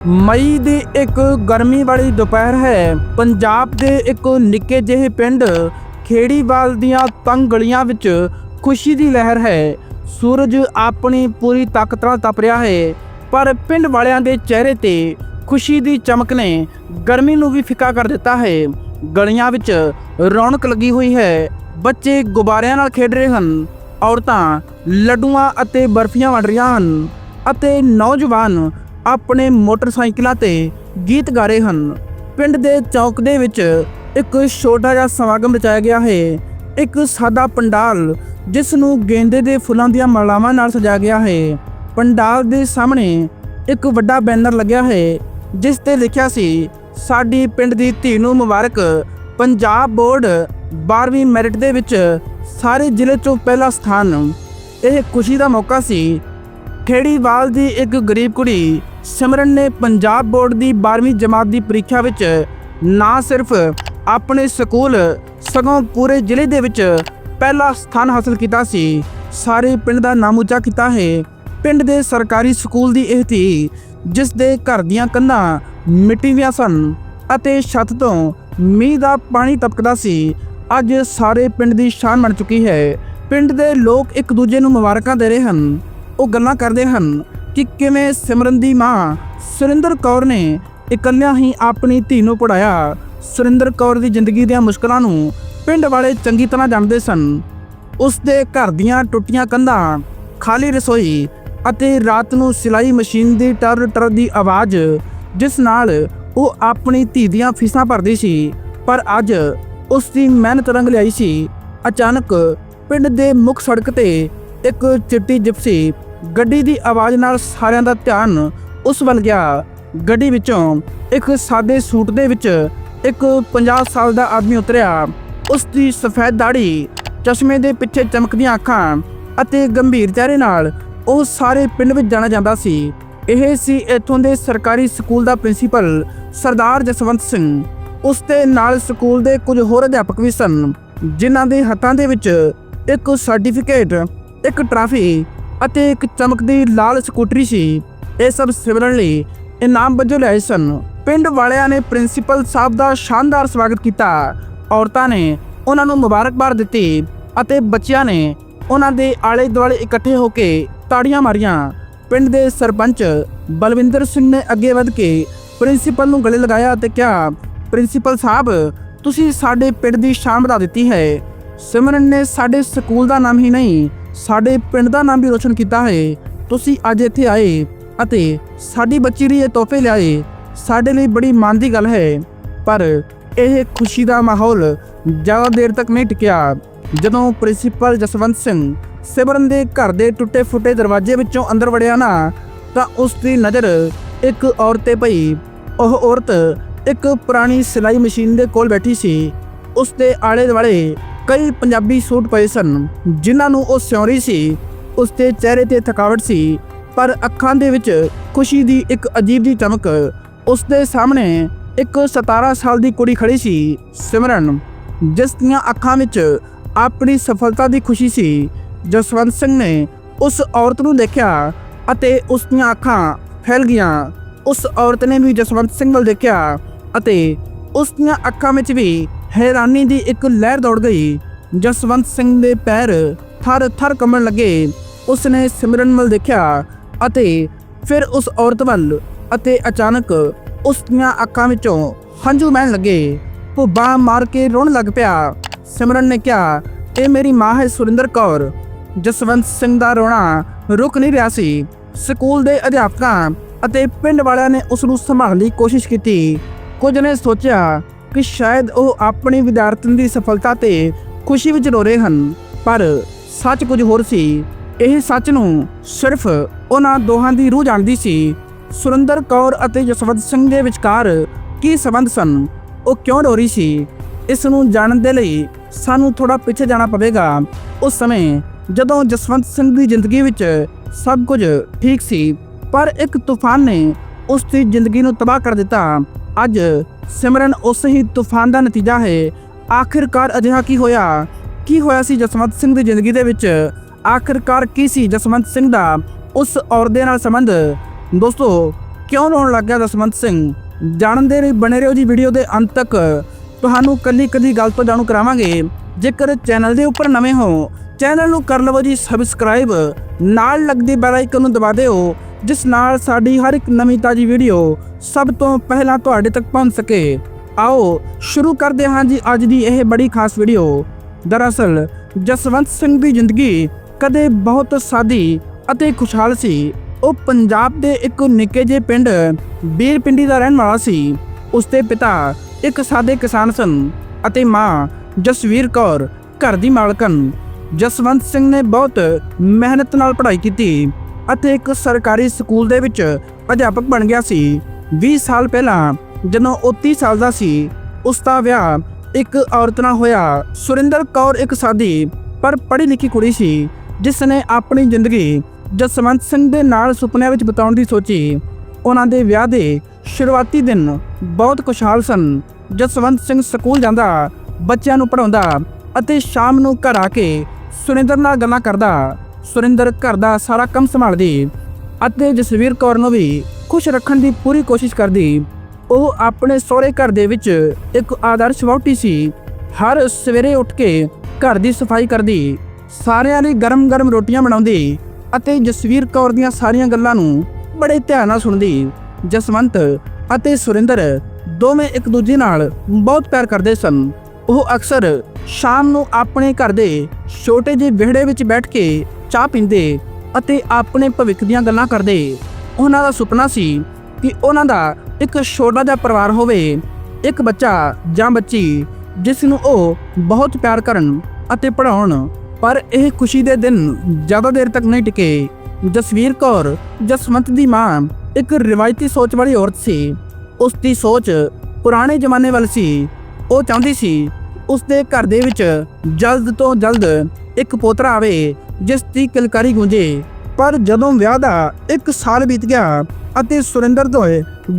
ਮਈ ਦੀ ਇੱਕ ਗਰਮੀ ਵਾਲੀ ਦੁਪਹਿਰ ਹੈ। ਪੰਜਾਬ ਦੇ ਇੱਕ ਨਿੱਕੇ ਜਿਹੇ ਪਿੰਡ ਖੇੜੀਵਾਲ ਦੀਆਂ ਤੰਗ ਗਲੀਆਂ ਵਿੱਚ ਖੁਸ਼ੀ ਦੀ ਲਹਿਰ ਹੈ। ਸੂਰਜ ਆਪਣੀ ਪੂਰੀ ਤਾਕਤ ਨਾਲ ਤਪ ਰਿਹਾ ਹੈ, ਪਰ ਪਿੰਡ ਵਾਲਿਆਂ ਦੇ ਚਿਹਰੇ ਤੇ ਖੁਸ਼ੀ ਦੀ ਚਮਕ ਨੇ ਗਰਮੀ ਨੂੰ ਵੀ ਫਿੱਕਾ ਕਰ ਦਿੱਤਾ ਹੈ। ਗਲੀਆਂ ਵਿੱਚ ਰੌਣਕ ਲੱਗੀ ਹੋਈ ਹੈ, ਬੱਚੇ ਗੁਬਾਰਿਆਂ ਨਾਲ ਖੇਡ ਰਹੇ ਹਨ, ਔਰਤਾਂ ਲੱਡੂਆਂ ਅਤੇ ਬਰਫੀਆਂ ਵੰਡ ਰਹੀਆਂ ਹਨ ਅਤੇ ਨੌਜਵਾਨ ਆਪਣੇ ਮੋਟਰਸਾਈਕਲਾਂ ਤੇ ਗੀਤ ਗਾ ਰਹੇ ਹਨ। ਪਿੰਡ ਦੇ ਚੌਕ ਦੇ ਵਿੱਚ ਇੱਕ ਛੋਟਾ ਜਿਹਾ ਸਮਾਗਮ ਰਚਾਇਆ ਗਿਆ ਹੈ। ਇੱਕ ਸਾਦਾ ਪੰਡਾਲ, ਜਿਸ ਨੂੰ ਗੇਂਦੇ ਦੇ ਫੁੱਲਾਂ ਦੀਆਂ ਮਾਲਾਵਾਂ ਨਾਲ ਸਜਾਇਆ ਗਿਆ ਹੈ। ਪੰਡਾਲ ਦੇ ਸਾਹਮਣੇ ਇੱਕ ਵੱਡਾ ਬੈਨਰ ਲੱਗਿਆ ਹੈ, ਜਿਸ ਤੇ ਲਿਖਿਆ ਸੀ, ਸਾਡੀ ਪਿੰਡ ਦੀ ਧੀ ਨੂੰ ਮੁਬਾਰਕ, ਪੰਜਾਬ ਬੋਰਡ 12ਵੀਂ ਮੈਰਿਟ ਦੇ ਵਿੱਚ ਸਾਰੇ ਜ਼ਿਲ੍ਹੇ ਚੋਂ ਪਹਿਲਾ ਸਥਾਨ। ਇਹ ਖੁਸ਼ੀ ਦਾ ਮੌਕਾ ਸੀ। ਖੇੜੀਵਾਲ ਦੀ ਇੱਕ ਗਰੀਬ ਕੁੜੀ ਸਿਮਰਨ ਨੇ ਪੰਜਾਬ ਬੋਰਡ ਦੀ 12ਵੀਂ ਜਮਾਤ ਦੀ ਪ੍ਰੀਖਿਆ ਵਿੱਚ ਨਾ ਸਿਰਫ ਆਪਣੇ ਸਕੂਲ, ਸਗੋਂ ਪੂਰੇ ਜ਼ਿਲ੍ਹੇ ਦੇ ਵਿੱਚ ਪਹਿਲਾ ਸਥਾਨ ਹਾਸਲ ਕੀਤਾ ਸੀ। ਸਾਰੇ ਪਿੰਡ ਦਾ ਨਾਮ ਉੱਚਾ ਕੀਤਾ ਹੈ। ਪਿੰਡ ਦੇ ਸਰਕਾਰੀ ਸਕੂਲ ਦੀ ਇਹ ਧੀ, ਜਿਸ ਦੇ ਘਰ ਦੀਆਂ ਕੰਧਾਂ ਮਿੱਟੀ ਦੀਆਂ ਸਨ ਅਤੇ ਛੱਤ ਤੋਂ ਮੀਂਹ ਦਾ ਪਾਣੀ ਟਪਕਦਾ ਸੀ, ਅੱਜ ਸਾਰੇ ਪਿੰਡ ਦੀ ਸ਼ਾਨ ਬਣ ਚੁੱਕੀ ਹੈ। ਪਿੰਡ ਦੇ ਲੋਕ ਇੱਕ ਦੂਜੇ ਨੂੰ ਮੁਬਾਰਕਾਂ ਦੇ ਰਹੇ ਹਨ। ਉਹ ਗੱਲਾਂ ਕਰਦੇ ਹਨ। ਕਿ ਕਿਵੇਂ ਸਿਮਰਨ ਦੀ ਮਾਂ ਸੁਰਿੰਦਰ ਕੌਰ ਨੇ ਇਕੱਲਿਆਂ ਹੀ ਆਪਣੀ ਧੀ ਨੂੰ ਪੜਾਇਆ ਸੁਰਿੰਦਰ ਕੌਰ ਦੀ ਜ਼ਿੰਦਗੀ ਦੀਆਂ ਮੁਸ਼ਕਲਾਂ ਨੂੰ ਪਿੰਡ ਵਾਲੇ ਚੰਗੀ ਤਰ੍ਹਾਂ ਜਾਣਦੇ ਸਨ। ਉਸ ਦੇ ਘਰ ਦੀਆਂ ਟੁੱਟੀਆਂ ਕੰਧਾਂ, ਖਾਲੀ ਰਸੋਈ ਅਤੇ ਰਾਤ ਨੂੰ ਸਿਲਾਈ ਮਸ਼ੀਨ ਦੀ ਟਰ ਟਰ ਦੀ ਆਵਾਜ਼, ਜਿਸ ਨਾਲ ਉਹ ਆਪਣੀ ਧੀ ਦੀਆਂ ਫੀਸਾਂ ਭਰਦੀ ਸੀ, ਪਰ ਅੱਜ ਉਸ ਦੀ ਮਿਹਨਤ ਰੰਗ ਲਿਆਈ ਸੀ। ਅਚਾਨਕ ਪਿੰਡ ਦੇ ਮੁੱਖ ਸੜਕ ਤੇ ਇੱਕ ਚਿੱਟੀ ਜਿਪਸੀ ਗੱਡੀ ਦੀ ਆਵਾਜ਼ ਨਾਲ ਸਾਰਿਆਂ ਦਾ ਧਿਆਨ ਉਸ ਵੱਲ ਗਿਆ। ਗੱਡੀ ਵਿੱਚੋਂ ਇੱਕ ਸਾਦੇ ਸੂਟ ਦੇ ਵਿੱਚ ਇੱਕ 50 ਸਾਲ ਦਾ ਆਦਮੀ ਉਤਰਿਆ। ਉਸ ਦੀ ਸਫੈਦ ਦਾੜੀ ਚਸ਼ਮੇ ਦੇ ਪਿੱਛੇ ਚਮਕਦੀਆਂ ਅੱਖਾਂ ਅਤੇ ਗੰਭੀਰ ਚਿਹਰੇ ਨਾਲ ਉਹ ਸਾਰੇ ਪਿੰਡ ਵਿੱਚ ਜਾਣਾ ਜਾਂਦਾ ਸੀ। ਇਹ ਸੀ ਇੱਥੋਂ ਦੇ ਸਰਕਾਰੀ ਸਕੂਲ ਦਾ ਪ੍ਰਿੰਸੀਪਲ ਸਰਦਾਰ ਜਸਵੰਤ ਸਿੰਘ। ਉਸ ਦੇ ਨਾਲ ਸਕੂਲ ਦੇ ਕੁਝ ਹੋਰ ਅਧਿਆਪਕ ਵੀ ਸਨ, ਜਿਨ੍ਹਾਂ ਦੇ ਹੱਥਾਂ ਦੇ ਵਿੱਚ ਇੱਕ ਸਰਟੀਫਿਕੇਟ, ਇੱਕ ਟਰਾਫੀ ਅਤੇ ਇੱਕ ਚਮਕਦੀ ਲਾਲ ਸਕੂਟਰੀ ਸੀ। ਇਹ ਸਭ ਸਿਮਰਨ ਲਈ ਇਨਾਮ ਵਜੋਂ ਲਿਆਏ ਸਨ। ਪਿੰਡ ਵਾਲਿਆਂ ਨੇ ਪ੍ਰਿੰਸੀਪਲ ਸਾਹਿਬ ਦਾ ਸ਼ਾਨਦਾਰ ਸਵਾਗਤ ਕੀਤਾ। ਔਰਤਾਂ ਨੇ ਉਹਨਾਂ ਨੂੰ ਮੁਬਾਰਕਬਾਦ ਦਿੱਤੀ ਅਤੇ ਬੱਚਿਆਂ ਨੇ ਉਹਨਾਂ ਦੇ ਆਲੇ ਦੁਆਲੇ ਇਕੱਠੇ ਹੋ ਕੇ ਤਾੜੀਆਂ ਮਾਰੀਆਂ। ਪਿੰਡ ਦੇ ਸਰਪੰਚ ਬਲਵਿੰਦਰ ਸਿੰਘ ਨੇ ਅੱਗੇ ਵਧ ਕੇ ਪ੍ਰਿੰਸੀਪਲ ਨੂੰ ਗਲੇ ਲਗਾਇਆ ਅਤੇ ਕਿਹਾ, ਪ੍ਰਿੰਸੀਪਲ ਸਾਹਿਬ, ਤੁਸੀਂ ਸਾਡੇ ਪਿੰਡ ਦੀ ਸ਼ਾਨ ਵਧਾ ਦਿੱਤੀ ਹੈ। ਸਿਮਰਨ ਨੇ ਸਾਡੇ ਸਕੂਲ ਦਾ ਨਾਮ ਹੀ ਨਹੀਂ ਸਾਡੇ ਪਿੰਡ ਦਾ ਨਾਮ ਵੀ ਰੋਸ਼ਨ ਕੀਤਾ ਹੈ। ਤੁਸੀਂ ਅੱਜ ਇੱਥੇ ਆਏ ਅਤੇ ਸਾਡੀ ਬੱਚੀ ਲਈ ਇਹ ਤੋਹਫੇ ਲਿਆਏ। ਸਾਡੇ ਲਈ ਬੜੀ ਮਾਣ ਦੀ ਗੱਲ ਹੈ। ਪਰ ਇਹ ਖੁਸ਼ੀ ਦਾ ਮਾਹੌਲ ਜ਼ਿਆਦਾ ਦੇਰ ਤੱਕ ਨਹੀਂ ਟਿਕਿਆ। ਜਦੋਂ ਪ੍ਰਿੰਸੀਪਲ ਜਸਵੰਤ ਸਿੰਘ ਸਿਮਰਨ ਦੇ ਘਰ ਦੇ ਟੁੱਟੇ ਫੁੱਟੇ ਦਰਵਾਜ਼ੇ ਵਿੱਚੋਂ ਅੰਦਰ ਵੜਿਆ ਨਾ, ਤਾਂ ਉਸ ਦੀ ਨਜ਼ਰ ਇੱਕ ਔਰਤ ਤੇ ਪਈ। ਉਹ ਔਰਤ ਇੱਕ ਪੁਰਾਣੀ ਸਿਲਾਈ ਮਸ਼ੀਨ ਦੇ ਕੋਲ ਬੈਠੀ ਸੀ। ਉਸ ਦੇ ਆਲੇ ਦੁਆਲੇ ਕਈ ਪੰਜਾਬੀ ਸੂਟ ਪਏ ਸਨ, ਜਿਨ੍ਹਾਂ ਨੂੰ ਉਹ ਸਿਉਰੀ ਸੀ। ਉਸ ਦੇ ਚਿਹਰੇ ਤੇ ਥਕਾਵਟ ਸੀ, ਪਰ ਅੱਖਾਂ ਦੇ ਵਿੱਚ ਖੁਸ਼ੀ ਦੀ ਇੱਕ ਅਜੀਬ ਦੀ ਚਮਕ, ਉਸ ਦੇ ਸਾਹਮਣੇ ਇੱਕ 17 ਸਾਲ ਦੀ ਕੁੜੀ ਖੜੀ ਸੀ, ਸਿਮਰਨ, ਜਿਸ ਦੀਆਂ ਅੱਖਾਂ ਵਿੱਚ ਆਪਣੀ ਸਫਲਤਾ ਦੀ ਖੁਸ਼ੀ ਸੀ। ਜਸਵੰਤ ਸਿੰਘ ਨੇ ਉਸ ਔਰਤ ਨੂੰ ਦੇਖਿਆ ਅਤੇ ਉਸ ਦੀਆਂ ਅੱਖਾਂ ਫੈਲ ਗਈਆਂ। ਉਸ ਔਰਤ ਨੇ ਵੀ ਜਸਵੰਤ ਸਿੰਘ ਵੱਲ ਦੇਖਿਆ ਅਤੇ ਉਸ ਦੀਆਂ ਅੱਖਾਂ ਵਿੱਚ ਵੀ ਹੈਰਾਨੀ ਦੀ ਇੱਕ ਲਹਿਰ ਦੌੜ ਗਈ। ਜਸਵੰਤ ਸਿੰਘ ਦੇ ਪੈਰ ਥਰ ਥਰ ਕੰਬਣ ਲੱਗੇ। ਉਸਨੇ ਸਿਮਰਨ ਵੱਲ ਦੇਖਿਆ ਅਤੇ ਫਿਰ ਉਸ ਔਰਤ ਵੱਲ ਅਤੇ ਅਚਾਨਕ ਉਸ ਦੀਆਂ ਅੱਖਾਂ ਵਿੱਚੋਂ ਹੰਝੂ ਵਹਿਣ ਲੱਗੇ। ਉਹ ਬਾਂਹ ਮਾਰ ਕੇ ਰੋਣ ਲੱਗ ਪਿਆ। ਸਿਮਰਨ ਨੇ ਕਿਹਾ, ਇਹ ਮੇਰੀ ਮਾਂ ਹੈ ਸੁਰਿੰਦਰ ਕੌਰ। ਜਸਵੰਤ ਸਿੰਘ ਦਾ ਰੋਣਾ ਰੁਕ ਨਹੀਂ ਰਿਹਾ ਸੀ। ਸਕੂਲ ਦੇ ਅਧਿਆਪਕਾਂ ਅਤੇ ਪਿੰਡ ਵਾਲਿਆਂ ਨੇ ਉਸ ਨੂੰ ਸੰਭਾਲਣ ਦੀ ਕੋਸ਼ਿਸ਼ ਕੀਤੀ। ਕੁਝ ਨੇ ਸੋਚਿਆ ਕਿ ਸ਼ਾਇਦ ਉਹ ਆਪਣੀ ਵਿਦਿਆਰਥਣ ਦੀ ਸਫਲਤਾ ਤੇ ਖੁਸ਼ੀ ਵਿੱਚ ਰੋ ਰਹੇ ਹਨ। ਪਰ ਸੱਚ ਕੁਝ ਹੋਰ ਸੀ। ਇਹ ਸੱਚ ਨੂੰ ਸਿਰਫ ਉਹਨਾਂ ਦੋਹਾਂ ਦੀ ਰੂਹ ਜਾਣਦੀ ਸੀ। ਸੁਰਿੰਦਰ ਕੌਰ ਅਤੇ ਜਸਵੰਤ ਸਿੰਘ ਦੇ ਵਿਚਕਾਰ ਕੀ ਸਬੰਧ ਸਨ? ਉਹ ਕਿਉਂ ਰੋ ਰਹੀ ਸੀ? ਇਸ ਨੂੰ ਜਾਣਨ ਦੇ ਲਈ ਸਾਨੂੰ ਥੋੜਾ ਪਿੱਛੇ ਜਾਣਾ ਪਵੇਗਾ। ਉਸ ਸਮੇਂ ਜਦੋਂ ਜਸਵੰਤ ਸਿੰਘ ਦੀ ਜ਼ਿੰਦਗੀ ਵਿੱਚ ਸਭ ਕੁਝ ਠੀਕ ਸੀ, ਪਰ ਇੱਕ ਤੂਫਾਨ ਨੇ ਉਸ ਦੀ ਜ਼ਿੰਦਗੀ ਨੂੰ ਤਬਾਹ ਕਰ ਦਿੱਤਾ। ਅੱਜ ਸਿਮਰਨ ਉਸ ਹੀ ਤੂਫਾਨ ਦਾ ਨਤੀਜਾ ਹੈ। ਆਖਿਰਕਾਰ ਅਜਿਹਾ ਕੀ ਹੋਇਆ? ਕੀ ਹੋਇਆ ਸੀ ਜਸਵੰਤ ਸਿੰਘ ਦੀ ਜ਼ਿੰਦਗੀ ਦੇ ਵਿੱਚ? ਆਖਿਰਕਾਰ ਕੀ ਸੀ ਜਸਵੰਤ ਸਿੰਘ ਦਾ ਉਸ ਔਰਤ ਦੇ ਨਾਲ ਸੰਬੰਧ? ਦੋਸਤੋ, ਕਿਉਂ ਰੋਣ ਲੱਗ ਗਿਆ ਜਸਵੰਤ ਸਿੰਘ? ਜਾਣਨ ਦੇ ਲਈ ਬਣੇ ਰਹੋ ਜੀ ਵੀਡੀਓ ਦੇ ਅੰਤ ਤੱਕ। ਤੁਹਾਨੂੰ ਕੱਲੀ ਕੱਲੀ ਗੱਲ ਤੋਂ ਜਾਣੂ ਕਰਾਵਾਂਗੇ। ਜੇਕਰ ਚੈਨਲ ਦੇ ਉੱਪਰ ਨਵੇਂ ਹੋ, ਚੈਨਲ ਨੂੰ ਕਰ ਲਵੋ ਜੀ ਸਬਸਕ੍ਰਾਈਬ ਨਾਲ ਲੱਗਦੀ ਬੈਲ ਆਈਕਨ ਨੂੰ ਦਬਾ ਦਿਓ। ਜਿਸ ਨਾਲ ਸਾਡੀ ਹਰ ਇੱਕ ਨਵੀਂ ਤਾਜੀ ਵੀਡੀਓ ਸਭ ਤੋਂ ਪਹਿਲਾਂ ਤੁਹਾਡੇ ਤੱਕ ਪਹੁੰਚ ਸਕੇ। ਆਓ ਸ਼ੁਰੂ ਕਰਦੇ ਹਾਂ ਜੀ ਅੱਜ ਦੀ ਇਹ ਬੜੀ ਖਾਸ ਵੀਡੀਓ। ਦਰਅਸਲ, ਜਸਵੰਤ ਸਿੰਘ ਦੀ ਜ਼ਿੰਦਗੀ ਕਦੇ ਬਹੁਤ ਸਾਦੀ ਅਤੇ ਖੁਸ਼ਹਾਲ ਸੀ। ਉਹ ਪੰਜਾਬ ਦੇ ਇੱਕ ਨਿੱਕੇ ਜਿਹੇ ਪਿੰਡ ਬੀਰਪਿੰਡੀ ਦਾ ਰਹਿਣ ਵਾਲਾ ਸੀ। ਉਸਦੇ ਪਿਤਾ ਇੱਕ ਸਾਦੇ ਕਿਸਾਨ ਸਨ ਅਤੇ ਮਾਂ ਜਸਵੀਰ ਕੌਰ, ਘਰ ਦੀ ਮਾਲਕਨ ਜਸਵੰਤ ਸਿੰਘ ਨੇ ਬਹੁਤ ਮਿਹਨਤ ਨਾਲ ਪੜ੍ਹਾਈ ਕੀਤੀ। ਅਤੇ ਇੱਕ ਸਰਕਾਰੀ ਸਕੂਲ ਦੇ ਵਿੱਚ ਅਧਿਆਪਕ ਬਣ ਗਿਆ ਸੀ। 20 ਸਾਲ ਪਹਿਲਾਂ ਜਦੋਂ ਉਹ 30 ਸਾਲ ਦਾ ਸੀ, ਉਸ ਦਾ ਵਿਆਹ ਇੱਕ ਔਰਤ ਨਾਲ ਹੋਇਆ। ਸੁਰਿੰਦਰ ਕੌਰ ਇੱਕ ਸਾਦੀ ਪਰ ਪੜ੍ਹੀ ਲਿਖੀ ਕੁੜੀ ਸੀ ਜਿਸ ਨੇ ਆਪਣੀ ਜ਼ਿੰਦਗੀ ਜਸਵੰਤ ਸਿੰਘ ਦੇ ਨਾਲ ਸੁਪਨਿਆਂ ਵਿੱਚ ਬਿਤਾਉਣ ਦੀ ਸੋਚੀ। ਉਹਨਾਂ ਦੇ ਵਿਆਹ ਦੇ ਸ਼ੁਰੂਆਤੀ ਦਿਨ ਬਹੁਤ ਖੁਸ਼ਹਾਲ ਸਨ। ਜਸਵੰਤ ਸਿੰਘ ਸਕੂਲ ਜਾਂਦਾ, ਬੱਚਿਆਂ ਨੂੰ ਪੜਾਉਂਦਾ ਅਤੇ ਸ਼ਾਮ ਨੂੰ ਘਰ ਆ ਕੇ ਸੁਰਿੰਦਰ ਨਾਲ ਗੱਲਾਂ ਕਰਦਾ। ਸੁਰਿੰਦਰ ਘਰ ਦਾ ਸਾਰਾ ਕੰਮ ਸੰਭਾਲਦੀ ਅਤੇ ਜਸਵੀਰ ਕੌਰ ਨੂੰ ਵੀ ਖੁਸ਼ ਰੱਖਣ ਦੀ ਪੂਰੀ ਕੋਸ਼ਿਸ਼ ਕਰਦੀ। ਉਹ ਆਪਣੇ ਸਹੁਰੇ ਘਰ ਦੇ ਵਿੱਚ ਇੱਕ ਆਦਰਸ਼ ਵਹੁਟੀ ਸੀ। ਹਰ ਸਵੇਰੇ ਉੱਠ ਕੇ ਘਰ ਦੀ ਸਫ਼ਾਈ ਕਰਦੀ। ਸਾਰਿਆਂ ਲਈ ਗਰਮ-ਗਰਮ ਰੋਟੀਆਂ ਬਣਾਉਂਦੀ ਅਤੇ ਜਸਵੀਰ ਕੌਰ ਦੀਆਂ ਸਾਰੀਆਂ ਗੱਲਾਂ ਨੂੰ ਬੜੇ ਧਿਆਨ ਨਾਲ ਸੁਣਦੀ। ਜਸਵੰਤ ਅਤੇ ਸੁਰਿੰਦਰ ਦੋਵੇਂ ਇੱਕ ਦੂਜੇ ਨਾਲ ਬਹੁਤ ਪਿਆਰ ਕਰਦੇ ਸਨ। ਉਹ ਅਕਸਰ ਸ਼ਾਮ ਨੂੰ ਆਪਣੇ ਘਰ ਦੇ ਛੋਟੇ ਜਿਹੇ ਵਿਹੜੇ ਵਿੱਚ ਬੈਠ ਕੇ ਚਾਹ ਪੀਂਦੇ ਅਤੇ ਆਪਣੇ ਭਵਿੱਖ ਦੀਆਂ ਗੱਲਾਂ ਕਰਦੇ। ਉਹਨਾਂ ਦਾ ਸੁਪਨਾ ਸੀ ਕਿ ਉਹਨਾਂ ਦਾ ਇੱਕ ਛੋਟਾ ਜਿਹਾ ਪਰਿਵਾਰ ਹੋਵੇ, ਇੱਕ ਬੱਚਾ ਜਾਂ ਬੱਚੀ, ਜਿਸ ਨੂੰ ਉਹ ਬਹੁਤ ਪਿਆਰ ਕਰਨ ਅਤੇ ਪੜਾਉਣ ਪਰ ਇਹ ਖੁਸ਼ੀ ਦੇ ਦਿਨ ਜ਼ਿਆਦਾ ਦੇਰ ਤੱਕ ਨਹੀਂ ਟਿਕੇ। ਜਸਵੀਰ ਕੌਰ, ਜਸਵੰਤ ਦੀ ਮਾਂ, ਇੱਕ ਰਿਵਾਇਤੀ ਸੋਚ ਵਾਲੀ ਔਰਤ ਸੀ। ਉਸ ਦੀ ਸੋਚ ਪੁਰਾਣੇ ਜ਼ਮਾਨੇ ਵੱਲ ਸੀ। ਉਹ ਚਾਹੁੰਦੀ ਸੀ, ਉਸ ਦੇ ਘਰ ਦੇ ਵਿੱਚ ਜਲਦ ਤੋਂ ਜਲਦ ਇੱਕ ਪੋਤਰਾ ਆਵੇ ਜਿਸ ਦੀ ਕਿਲਕਾਰੀ ਗੂੰਜੇ। ਪਰ ਜਦੋਂ ਵਿਆਹ ਦਾ ਇੱਕ ਸਾਲ ਬੀਤ ਗਿਆ ਅਤੇ ਸੁਰਿੰਦਰ ਤੋਂ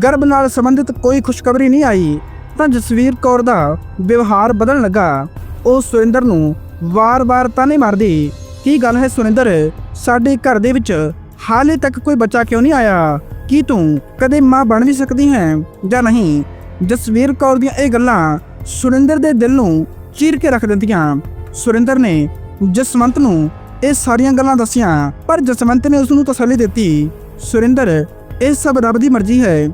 ਗਰਭ ਨਾਲ ਸੰਬੰਧਿਤ ਕੋਈ ਖੁਸ਼ਖਬਰੀ ਨਹੀਂ ਆਈ, ਤਾਂ ਜਸਵੀਰ ਕੌਰ ਦਾ ਵਿਵਹਾਰ ਬਦਲਣ ਲੱਗਾ। ਉਹ ਸੁਰਿੰਦਰ ਨੂੰ ਵਾਰ-ਵਾਰ ਤਾਨੇ ਮਾਰਦੀ, ਕੀ ਗੱਲ ਹੈ ਸੁਰਿੰਦਰ? ਸਾਡੇ ਘਰ ਦੇ ਵਿੱਚ ਹਾਲੇ ਤੱਕ ਕੋਈ ਬੱਚਾ ਕਿਉਂ ਨਹੀਂ ਆਇਆ? ਕੀ ਤੂੰ ਕਦੇ ਮਾਂ ਬਣ ਵੀ ਸਕਦੀ ਹੈ ਜਾਂ ਨਹੀਂ? ਜਸਵੀਰ ਕੌਰ ਦੀਆਂ ਇਹ ਗੱਲਾਂ ਸੁਰਿੰਦਰ ਦੇ ਦਿਲ ਨੂੰ ਚੀਰ ਕੇ ਰੱਖ ਦਿੰਦੀਆਂ। ਸੁਰਿੰਦਰ ਨੇ ਜਸਵੰਤ ਨੂੰ ਇਹ ਸਾਰੀਆਂ ਗੱਲਾਂ ਦੱਸੀਆਂ। ਪਰ ਜਸਵੰਤ ਨੇ ਉਸ ਨੂੰ ਤਸੱਲੀ ਦਿੱਤੀ। ਸੁਰਿੰਦਰ, ਇਹ ਸਭ ਰੱਬ ਦੀ ਮਰਜ਼ੀ ਹੈ।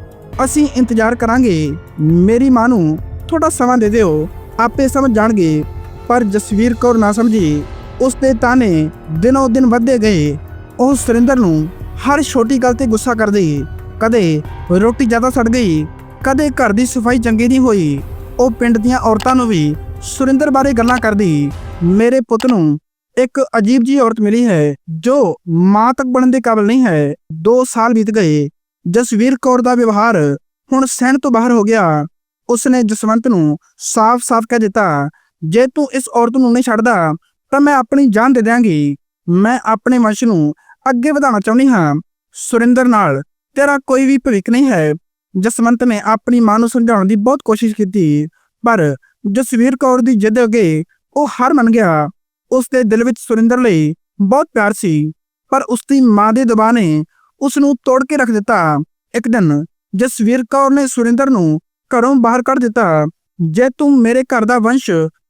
ਅਸੀਂ ਇੰਤਜ਼ਾਰ ਕਰਾਂਗੇ। ਮੇਰੀ ਮਾਂ ਨੂੰ ਥੋੜਾ ਸਮਾਂ ਦੇ ਦਿਓ। ਆਪੇ ਸਮਝ ਜਾਣਗੇ। ਪਰ ਜਸਵੀਰ ਕੌਰ ਨਾ ਸਮਝੀ। ਉਸ ਦੇ ਤਾਨੇ ਦਿਨੋਂ ਦਿਨ ਵੱਧਦੇ ਗਏ। ਉਹ ਸੁਰਿੰਦਰ ਨੂੰ ਹਰ ਛੋਟੀ ਗੱਲ ਤੇ ਗੁੱਸਾ ਕਰਦੀ। ਕਦੇ ਰੋਟੀ ਜ਼ਿਆਦਾ ਸੜ ਗਈ। ਕਦੇ ਘਰ ਦੀ ਸਫ਼ਾਈ ਚੰਗੀ ਨਹੀਂ ਹੋਈ। ਉਹ ਪਿੰਡ ਦੀਆਂ ਔਰਤਾਂ ਨੂੰ ਵੀ ਸੁਰਿੰਦਰ ਬਾਰੇ ਗੱਲਾਂ ਕਰਦੀ। ਮੇਰੇ ਪੁੱਤ ਨੂੰ ਇੱਕ ਅਜੀਬ ਜੀ ਔਰਤ ਮਿਲੀ ਹੈ, ਜੋ ਮਾਂ ਤੱਕ ਬਣਨ ਦੇ ਕਾਬਿਲ ਨਹੀਂ ਹੈ। 2 ਸਾਲ ਬੀਤ ਗਏ, ਜਸਵੀਰ ਕੌਰ ਦਾ ਵਿਵਹਾਰ ਹੁਣ ਸਹਿਣ ਤੋਂ ਬਾਹਰ ਹੋ ਗਿਆ। ਉਸਨੇ ਜਸਵੰਤ ਨੂੰ ਸਾਫ਼-ਸਾਫ਼ ਕਹਿ ਦਿੱਤਾ, ਜੇ ਤੂੰ ਇਸ ਔਰਤ ਨੂੰ ਨਹੀਂ ਛੱਡਦਾ, ਤਾਂ ਮੈਂ ਆਪਣੀ ਜਾਨ ਦੇ ਦਿਆਂਗੀ। ਮੈਂ ਆਪਣੇ ਵੰਸ਼ ਨੂੰ ਅੱਗੇ ਵਧਾਉਣਾ ਚਾਹੁੰਦੀ ਹਾਂ। ਸੁਰਿੰਦਰ ਨਾਲ ਤੇਰਾ ਕੋਈ ਵੀ ਭਵਿੱਖ ਨਹੀਂ ਹੈ। ਜਸਵੰਤ ਨੇ ਆਪਣੀ ਮਾਂ ਨੂੰ ਸਮਝਾਉਣ ਦੀ ਬਹੁਤ ਕੋਸ਼ਿਸ਼ ਕੀਤੀ, ਪਰ ਜਸਵੀਰ ਕੌਰ ਦੀ ਜਿੱਦ ਅੱਗੇ ਉਹ ਹਾਰ ਮੰਨ ਗਿਆ। ਉਸ ਦੇ ਦਿਲ ਵਿੱਚ ਸੁਰਿੰਦਰ ਲਈ ਬਹੁਤ ਪਿਆਰ ਸੀ, ਪਰ ਉਸ ਦੀ ਮਾਂ ਦੇ ਦਬਾਅ ਨੇ ਉਸ ਨੂੰ ਤੋੜ ਕੇ ਰੱਖ ਦਿੱਤਾ। ਇੱਕ ਦਿਨ ਜਸਵੀਰ ਕੌਰ ਨੇ ਸੁਰਿੰਦਰ ਨੂੰ ਘਰੋਂ ਬਾਹਰ ਕੱਢ ਦਿੱਤਾ। ਜੇ ਤੂੰ ਮੇਰੇ ਘਰ ਦਾ ਵੰਸ਼